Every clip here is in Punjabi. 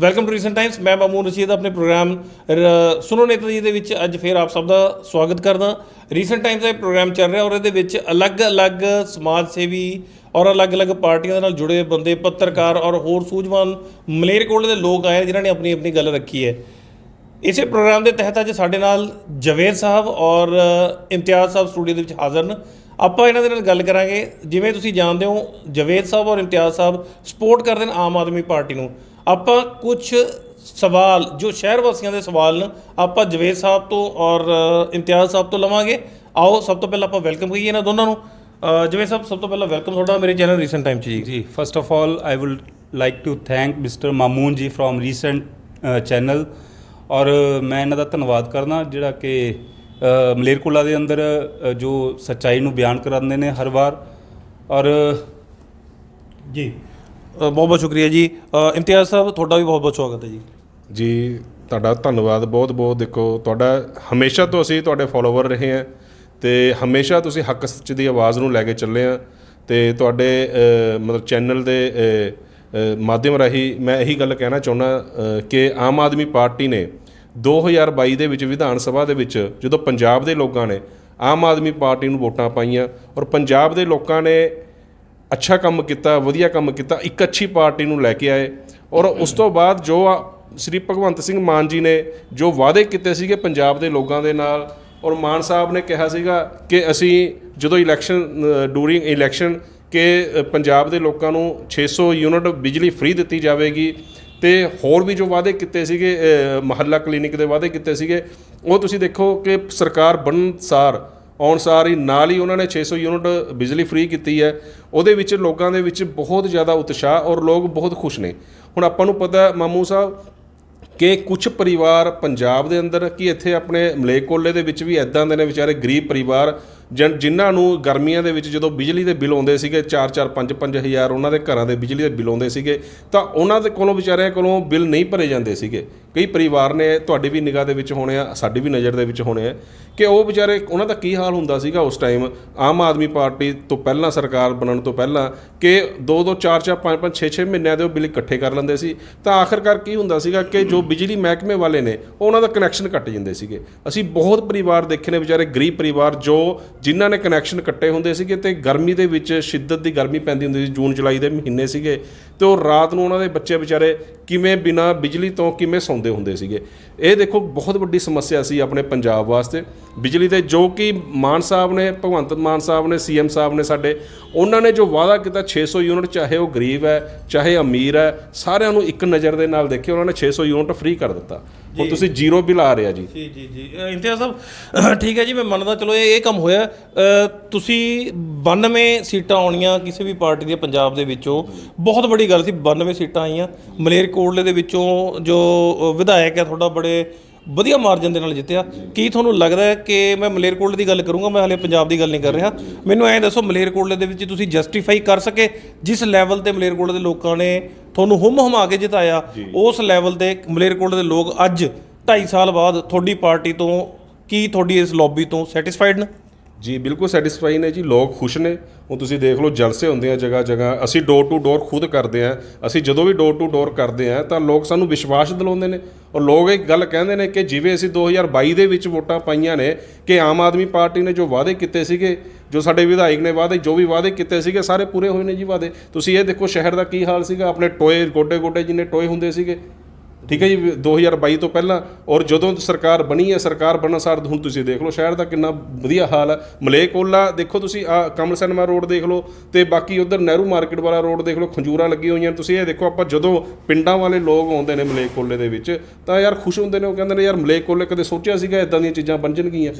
ਵੈਲਕਮ ਟੂ ਰੀਸੈਂਟ ਟਾਈਮਸ ਮੈਂ ਮਾਮੂਨ ਰਸ਼ੀਦ, ਆਪਣੇ ਪ੍ਰੋਗਰਾਮ ਸੁਨੋ ਸੁਣੋ ਨੇਤਾ ਜੀ ਦੇ ਵਿੱਚ ਅੱਜ ਫੇਰ ਆਪ ਸਭ ਦਾ ਸਵਾਗਤ ਕਰਦਾ। ਰੀਸੈਂਟ ਟਾਈਮਸ ਦਾ ਇਹ ਪ੍ਰੋਗਰਾਮ ਚੱਲ ਰਿਹਾ ਔਰ ਇਹਦੇ ਵਿੱਚ ਅਲੱਗ-ਅਲੱਗ ਸਮਾਜ ਸੇਵੀ ਔਰ ਅਲੱਗ-ਅਲੱਗ ਪਾਰਟੀਆਂ ਦੇ ਨਾਲ ਜੁੜੇ ਬੰਦੇ, ਪੱਤਰਕਾਰ ਔਰ ਹੋਰ ਸੂਝਵਾਨ ਮਲੇਰਕੋਟਲੇ ਦੇ ਲੋਕ ਆਏ, ਜਿਨ੍ਹਾਂ ਨੇ ਆਪਣੀ ਆਪਣੀ ਗੱਲ ਰੱਖੀ ਹੈ। ਇਸੇ ਪ੍ਰੋਗਰਾਮ ਦੇ ਤਹਿਤ ਅੱਜ ਸਾਡੇ ਨਾਲ ਜਵੇਦ ਸਾਹਿਬ ਔਰ ਇਮਤਿਆਜ਼ ਸਾਹਿਬ ਸਟੂਡੀਓ ਦੇ ਵਿੱਚ ਹਾਜ਼ਰ ਨੇ ਆਪਾਂ ਇਹਨਾਂ ਦੇ ਨਾਲ ਗੱਲ ਕਰਾਂਗੇ। ਜਿਵੇਂ ਤੁਸੀਂ ਜਾਣਦੇ ਹੋ ਜਵੇਦ ਸਾਹਿਬ ਔਰ ਇਮਤਿਆਜ਼ ਸਾਹਿਬ ਸਪੋਰਟ ਕਰਦੇ ਨੇ ਆਮ ਆਦਮੀ ਪਾਰਟੀ ਨੂੰ। ਆਪਾਂ ਕੁਝ ਸਵਾਲ ਜੋ ਸ਼ਹਿਰ ਵਾਸੀਆਂ ਦੇ ਸਵਾਲ ਨੇ ਆਪਾਂ ਜਵੇਦ ਸਾਹਿਬ ਤੋਂ ਔਰ ਇਮਤਿਆਜ਼ ਸਾਹਿਬ ਤੋਂ ਲਵਾਂਗੇ। ਆਓ ਸਭ ਤੋਂ ਪਹਿਲਾਂ ਆਪਾਂ ਵੈਲਕਮ ਕਹੀਏ ਇਹਨਾਂ ਦੋਨਾਂ ਨੂੰ। ਅ, ਜਵੇਦ ਸਾਹਿਬ ਸਭ ਤੋਂ ਪਹਿਲਾਂ ਵੈਲਕਮ ਤੁਹਾਡਾ ਮੇਰੇ ਚੈਨਲ ਰੀਸੈਂਟ ਟਾਈਮ 'ਚ ਜੀ। ਜੀ first of all I would like to thank mister Mamoon ji from recent channel ਔਰ ਮੈਂ ਇਹਨਾਂ ਦਾ ਧੰਨਵਾਦ ਕਰਦਾ ਜਿਹੜਾ ਕਿ ਮਲੇਰਕੋਲਾ ਦੇ ਅੰਦਰ ਜੋ ਸੱਚਾਈ ਨੂੰ ਬਿਆਨ ਕਰਾਉਂਦੇ ਨੇ ਹਰ ਵਾਰ ਔਰ ਜੀ। ਬਹੁਤ ਬਹੁਤ ਸ਼ੁਕਰੀਆ ਜੀ। ਅ, ਇਮਤਿਆਜ਼ ਸਾਹਿਬ ਤੁਹਾਡਾ ਵੀ ਬਹੁਤ ਬਹੁਤ ਸਵਾਗਤ ਹੈ ਜੀ। ਜੀ ਤੁਹਾਡਾ ਧੰਨਵਾਦ ਬਹੁਤ ਬਹੁਤ। ਦੇਖੋ ਤੁਹਾਡਾ ਹਮੇਸ਼ਾ ਤੋਂ ਅਸੀਂ ਤੁਹਾਡੇ ਫਾਲੋਵਰ ਰਹੇ ਹਾਂ ਤੇ ਹਮੇਸ਼ਾ ਤੁਸੀਂ ਹੱਕ ਸੱਚ ਦੀ ਆਵਾਜ਼ ਨੂੰ ਲੈ ਕੇ ਚੱਲੇ ਆ ਤੇ ਤੁਹਾਡੇ ਮਤਲਬ ਚੈਨਲ ਦੇ ਮਾਧਿਅਮ ਰਾਹੀਂ ਮੈਂ ਇਹੀ ਗੱਲ ਕਹਿਣਾ ਚਾਹੁੰਦਾ ਕਿ ਆਮ ਆਦਮੀ ਪਾਰਟੀ ਨੇ 2022 ਦੇ ਵਿੱਚ ਵਿਧਾਨ ਸਭਾ ਦੇ ਵਿੱਚ ਜਦੋਂ ਪੰਜਾਬ ਦੇ ਲੋਕਾਂ ਨੇ ਆਮ ਆਦਮੀ ਪਾਰਟੀ ਨੂੰ ਵੋਟਾਂ ਪਾਈਆਂ ਔਰ ਪੰਜਾਬ ਦੇ ਲੋਕਾਂ ਨੇ ਅੱਛਾ ਕੰਮ ਕੀਤਾ ਵਧੀਆ ਕੰਮ ਕੀਤਾ ਇੱਕ ਅੱਛੀ ਪਾਰਟੀ ਨੂੰ ਲੈ ਕੇ ਆਏ। ਔਰ ਉਸ ਤੋਂ ਬਾਅਦ ਜੋ ਸ੍ਰੀ ਭਗਵੰਤ ਸਿੰਘ ਮਾਨ ਜੀ ਨੇ ਜੋ ਵਾਅਦੇ ਕੀਤੇ ਸੀਗੇ ਪੰਜਾਬ ਦੇ ਲੋਕਾਂ ਦੇ ਨਾਲ ਔਰ ਮਾਨ ਸਾਹਿਬ ਨੇ ਕਿਹਾ ਸੀਗਾ ਕਿ ਅਸੀਂ ਜਦੋਂ ਇਲੈਕਸ਼ਨ ਡੂਰਿੰਗ ਇਲੈਕਸ਼ਨ ਕਿ ਪੰਜਾਬ ਦੇ ਲੋਕਾਂ ਨੂੰ 600 ਯੂਨਿਟ ਬਿਜਲੀ ਫ੍ਰੀ ਦਿੱਤੀ ਜਾਵੇਗੀ ਤੇ ਹੋਰ ਵੀ ਜੋ ਵਾਅਦੇ ਕੀਤੇ ਸੀਗੇ ਅ, ਮਹੱਲਾ ਕਲੀਨਿਕ ਦੇ ਵਾਅਦੇ ਕੀਤੇ ਸੀਗੇ ਉਹ ਤੁਸੀਂ ਦੇਖੋ ਕਿ ਸਰਕਾਰ ਬਣਨ ਸਾਰ ਆਉਣ ਸਾਰ ਹੀ ਨਾਲ ਹੀ ਉਹਨਾਂ ਨੇ 600 ਯੂਨਿਟ ਬਿਜਲੀ ਫ੍ਰੀ ਕੀਤੀ ਹੈ। ਉਹਦੇ ਵਿੱਚ ਲੋਕਾਂ ਦੇ ਵਿੱਚ ਬਹੁਤ ਜ਼ਿਆਦਾ ਉਤਸ਼ਾਹ ਔਰ ਲੋਕ ਬਹੁਤ ਖੁਸ਼ ਨੇ। ਹੁਣ ਆਪਾਂ ਨੂੰ ਪਤਾ ਮਾਮੂ ਸਾਹਿਬ, ਕਿ ਕੁਝ ਪਰਿਵਾਰ ਪੰਜਾਬ ਦੇ ਅੰਦਰ, ਕਿ ਇੱਥੇ ਆਪਣੇ ਮਲੇਕੋਲੇ ਦੇ ਵਿੱਚ ਵੀ ਐਦਾਂ ਦੇ ਨੇ ਵਿਚਾਰੇ ਗਰੀਬ ਪਰਿਵਾਰ ਜਨ- ਜਿਨ੍ਹਾਂ ਨੂੰ ਗਰਮੀਆਂ ਦੇ ਵਿੱਚ ਜਦੋਂ ਬਿਜਲੀ ਦੇ ਬਿੱਲ ਆਉਂਦੇ ਸੀਗੇ 4-4 5-5 ਹਜ਼ਾਰ ਉਹਨਾਂ ਦੇ ਘਰਾਂ ਦੇ ਬਿਜਲੀ ਦੇ ਬਿੱਲ ਆਉਂਦੇ ਸੀਗੇ, ਤਾਂ ਉਹਨਾਂ ਦੇ ਕੋਲੋਂ ਵਿਚਾਰਿਆਂ ਕੋਲੋਂ ਬਿੱਲ ਨਹੀਂ ਭਰੇ ਜਾਂਦੇ ਸੀਗੇ। ਕਈ ਪਰਿਵਾਰ ਨੇ ਤੁਹਾਡੀ ਵੀ ਨਿਗਾਹ ਦੇ ਵਿੱਚ ਹੋਣੇ ਆ, ਸਾਡੀ ਵੀ ਨਜ਼ਰ ਦੇ ਵਿੱਚ ਹੋਣੇ ਆ, ਕਿ ਉਹ ਵਿਚਾਰੇ, ਉਹਨਾਂ ਦਾ ਕੀ ਹਾਲ ਹੁੰਦਾ ਸੀਗਾ ਉਸ ਟਾਈਮ? ਆਮ ਆਦਮੀ ਪਾਰਟੀ ਤੋਂ ਪਹਿਲਾਂ, ਸਰਕਾਰ ਬਣਨ ਤੋਂ ਪਹਿਲਾਂ, ਕਿ 2-2 4-4 5-5 6-6 ਮਹੀਨਿਆਂ ਦੇ ਉਹ ਬਿੱਲ ਇਕੱਠੇ ਕਰ ਲੈਂਦੇ ਸੀ। ਤਾਂ ਆਖਰਕਾਰ ਕੀ ਹੁੰਦਾ ਸੀਗਾ ਕਿ ਜੋ ਬਿਜਲੀ ਮਹਿਕਮੇ ਵਾਲੇ ਨੇ ਉਹਨਾਂ ਦਾ ਕਨੈਕਸ਼ਨ ਕੱਟ ਜਾਂਦੇ ਸੀਗੇ। ਅਸੀਂ ਬਹੁਤ ਪਰਿਵਾਰ ਦੇਖੇ ਨੇ ਵਿਚਾਰੇ, ਗਰੀਬ ਪਰਿਵਾਰ ਜੋ ਜਿਨ੍ਹਾਂ ਨੇ ਕਨੈਕਸ਼ਨ ਕੱਟੇ ਹੁੰਦੇ ਸੀਗੇ ਤੇ ਗਰਮੀ ਦੇ ਵਿੱਚ ਸ਼ਿੱਦਤ ਦੀ ਗਰਮੀ ਪੈਂਦੀ ਹੁੰਦੀ ਸੀ, ਜੂਨ, ਜੁਲਾਈ ਦੇ ਮਹੀਨੇ ਸੀਗੇ ਤੇ ਉਹ ਰਾਤ ਨੂੰ ਉਹਨਾਂ ਦੇ ਬੱਚੇ ਵਿਚਾਰੇ ਕਿਵੇਂ ਬਿਨਾ ਬਿਜਲੀ ਤੋਂ ਕਿਵੇਂ ਸੌਂਦੇ ਹੁੰਦੇ ਸੀਗੇ। ਇਹ ਦੇਖੋ ਬਹੁਤ ਵੱਡੀ ਸਮੱਸਿਆ ਸੀ ਆਪਣੇ ਪੰਜਾਬ ਵਾਸਤੇ। ਬਿਜਲੀ ਦੇ ਜੋ ਕਿ ਮਾਨ ਸਾਹਿਬ ਨੇ, ਭਗਵੰਤ ਮਾਨ ਸਾਹਿਬ ਨੇ ਸੀਐਮ ਸਾਹਿਬ ਨੇ ਸਾਡੇ, ਉਹਨਾਂ ਨੇ ਜੋ ਵਾਅਦਾ ਕੀਤਾ 600 ਯੂਨਿਟ, ਚਾਹੇ ਉਹ ਗਰੀਬ ਹੈ, ਚਾਹੇ ਅਮੀਰ ਹੈ, ਸਾਰਿਆਂ ਨੂੰ ਇੱਕ ਨਜ਼ਰ ਦੇ ਨਾਲ ਦੇਖੇ ਉਹਨਾਂ ਨੇ 600 ਯੂਨਿਟ ਫ੍ਰੀ ਕਰ ਦਿੱਤਾ। ਹੁਣ ਤੁਸੀਂ ਜ਼ੀਰੋ ਬਿੱਲ ਆ ਰਿਹਾ ਜੀ। ਜੀ ਜੀ ਜੀ। ਅ, ਸਾਹਿਬ ਠੀਕ ਹੈ ਜੀ ਮੈਂ ਮੰਨਦਾ ਚਲੋ ਇਹ ਇਹ ਕੰਮ ਹੋਇਆ। ਤੁਸੀਂ 92 ਸੀਟਾਂ ਆਉਣੀਆਂ ਕਿਸੇ ਵੀ ਪਾਰਟੀ ਦੀਆਂ ਪੰਜਾਬ ਦੇ ਵਿੱਚੋਂ। ਬਹੁਤ ਵੱਡੀ ਗੱਲ ਸੀ 92 ਸੀਟਾਂ ਆਈਆਂ। ਮਲੇਰਕੋਟਲੇ ਦੇ ਵਿੱਚੋਂ ਜੋ ਵਿਧਾਇਕ ਹੈ ਤੁਹਾਡਾ ਬੜੇ ਵਧੀਆ ਮਾਰਜਨ ਦੇ ਨਾਲ ਜਿੱਤਿਆ। ਕੀ ਤੁਹਾਨੂੰ ਲੱਗਦਾ ਹੈ ਕਿ ਮੈਂ ਮਲੇਰਕੋਟਲੇ ਦੀ ਗੱਲ ਕਰੂੰਗਾ? ਮੈਂ ਹਾਲੇ ਪੰਜਾਬ ਦੀ ਗੱਲ ਨਹੀਂ ਕਰ ਰਿਹਾ। ਮੈਨੂੰ ਐਂ ਦੱਸੋ ਮਲੇਰਕੋਟਲੇ ਦੇ ਵਿੱਚ ਤੁਸੀਂ ਜਸਟੀਫਾਈ ਕਰ ਸਕੇ? ਜਿਸ ਲੈਵਲ ਤੇ ਮਲੇਰਕੋਟਲੇ ਦੇ ਲੋਕਾਂ ਨੇ ਤੁਹਾਨੂੰ ਹੁਮ ਹਮਾ ਕੇ ਜਿਤਾਇਆ ਉਸ ਲੈਵਲ ਤੇ ਮਲੇਰਕੋਟਲੇ ਦੇ ਲੋਕ ਅੱਜ 2.5 ਸਾਲ ਬਾਅਦ ਤੁਹਾਡੀ ਪਾਰਟੀ ਤੋਂ ਕੀ ਤੁਹਾਡੀ ਇਸ ਲੌਬੀ ਤੋਂ ਸੈਟੀਸਫਾਈਡ ਨੇ? ਜੀ ਬਿਲਕੁਲ ਸੈਟੀਸਫਾਈ ਨੇ ਜੀ। ਲੋਕ ਖੁਸ਼ ਨੇ। ਹੁਣ ਤੁਸੀਂ ਦੇਖ ਲਓ ਜਲਸੇ ਹੁੰਦੇ ਆ ਜਗ੍ਹਾ ਜਗ੍ਹਾ। ਅਸੀਂ ਡੋਰ ਟੂ ਡੋਰ ਖੁਦ ਕਰਦੇ ਆ। ਅਸੀਂ ਜਦੋਂ ਵੀ ਡੋਰ ਟੂ ਡੋਰ ਕਰਦੇ ਆ ਤਾਂ ਲੋਕ ਸਾਨੂੰ ਵਿਸ਼ਵਾਸ ਦਿਲਾਉਂਦੇ ਨੇ। ਔਰ ਲੋਕ ਇੱਕ ਗੱਲ ਕਹਿੰਦੇ ਨੇ ਕਿ ਜਿਵੇਂ ਅਸੀਂ 2022 ਦੇ ਵਿੱਚ ਵੋਟਾਂ ਪਾਈਆਂ ਨੇ ਕਿ ਆਮ ਆਦਮੀ ਪਾਰਟੀ ਨੇ ਜੋ ਵਾਅਦੇ ਕੀਤੇ ਸੀਗੇ, ਜੋ ਸਾਡੇ ਵਿਧਾਇਕ ਨੇ ਵਾਅਦੇ, ਜੋ ਵੀ ਵਾਅਦੇ ਕੀਤੇ ਸੀਗੇ, ਸਾਰੇ ਪੂਰੇ ਹੋਏ ਨੇ ਜੀ ਵਾਅਦੇ। ਤੁਸੀਂ ਇਹ ਦੇਖੋ ਸ਼ਹਿਰ ਦਾ ਕੀ ਹਾਲ ਸੀਗਾ, ਆਪਣੇ ਟੋਏ ਗੋਡੇ ਗੋਡੇ ਜਿੰਨੇ ਟੋਏ ਹੁੰਦੇ ਸੀਗੇ। ਠੀਕ ਹੈ ਜੀ 2022 ਤੋਂ ਪਹਿਲਾਂ ਔਰ ਜਦੋਂ ਸਰਕਾਰ ਬਣੀ ਹੈ ਸਰਕਾਰ ਬਣਨ ਸਾਰ ਹੁਣ ਤੁਸੀਂ ਦੇਖ ਲਓ ਸ਼ਹਿਰ ਦਾ ਕਿੰਨਾ ਵਧੀਆ ਹਾਲ ਹੈ। ਮਲੇਕੋਲਾ ਦੇਖੋ ਤੁਸੀਂ ਆ ਕਮਲ ਸਿਨੇਮਾ ਰੋਡ ਦੇਖ ਲਓ ਤੇ ਬਾਕੀ ਉਧਰ ਨਹਿਰੂ ਮਾਰਕੀਟ ਵਾਲਾ ਰੋਡ ਦੇਖ ਲਓ ਖੰਜੂਰਾਂ ਲੱਗੀਆਂ ਹੋਈਆਂ। ਤੁਸੀਂ ਇਹ ਦੇਖੋ ਆਪਾਂ ਜਦੋਂ ਪਿੰਡਾਂ ਵਾਲੇ ਲੋਕ ਆਉਂਦੇ ਨੇ ਮਲੇਕੋਲੇ ਦੇ ਵਿੱਚ ਤਾਂ ਯਾਰ ਖੁਸ਼ ਹੁੰਦੇ ਨੇ ਉਹ ਕਹਿੰਦੇ ਨੇ ਯਾਰ ਮਲੇਕੋਲੇ ਕਦੇ ਸੋਚਿਆ ਸੀਗਾ ਇਦਾਂ ਦੀਆਂ ਚੀਜ਼ਾਂ ਬਣ ਜਾਣਗੀਆਂ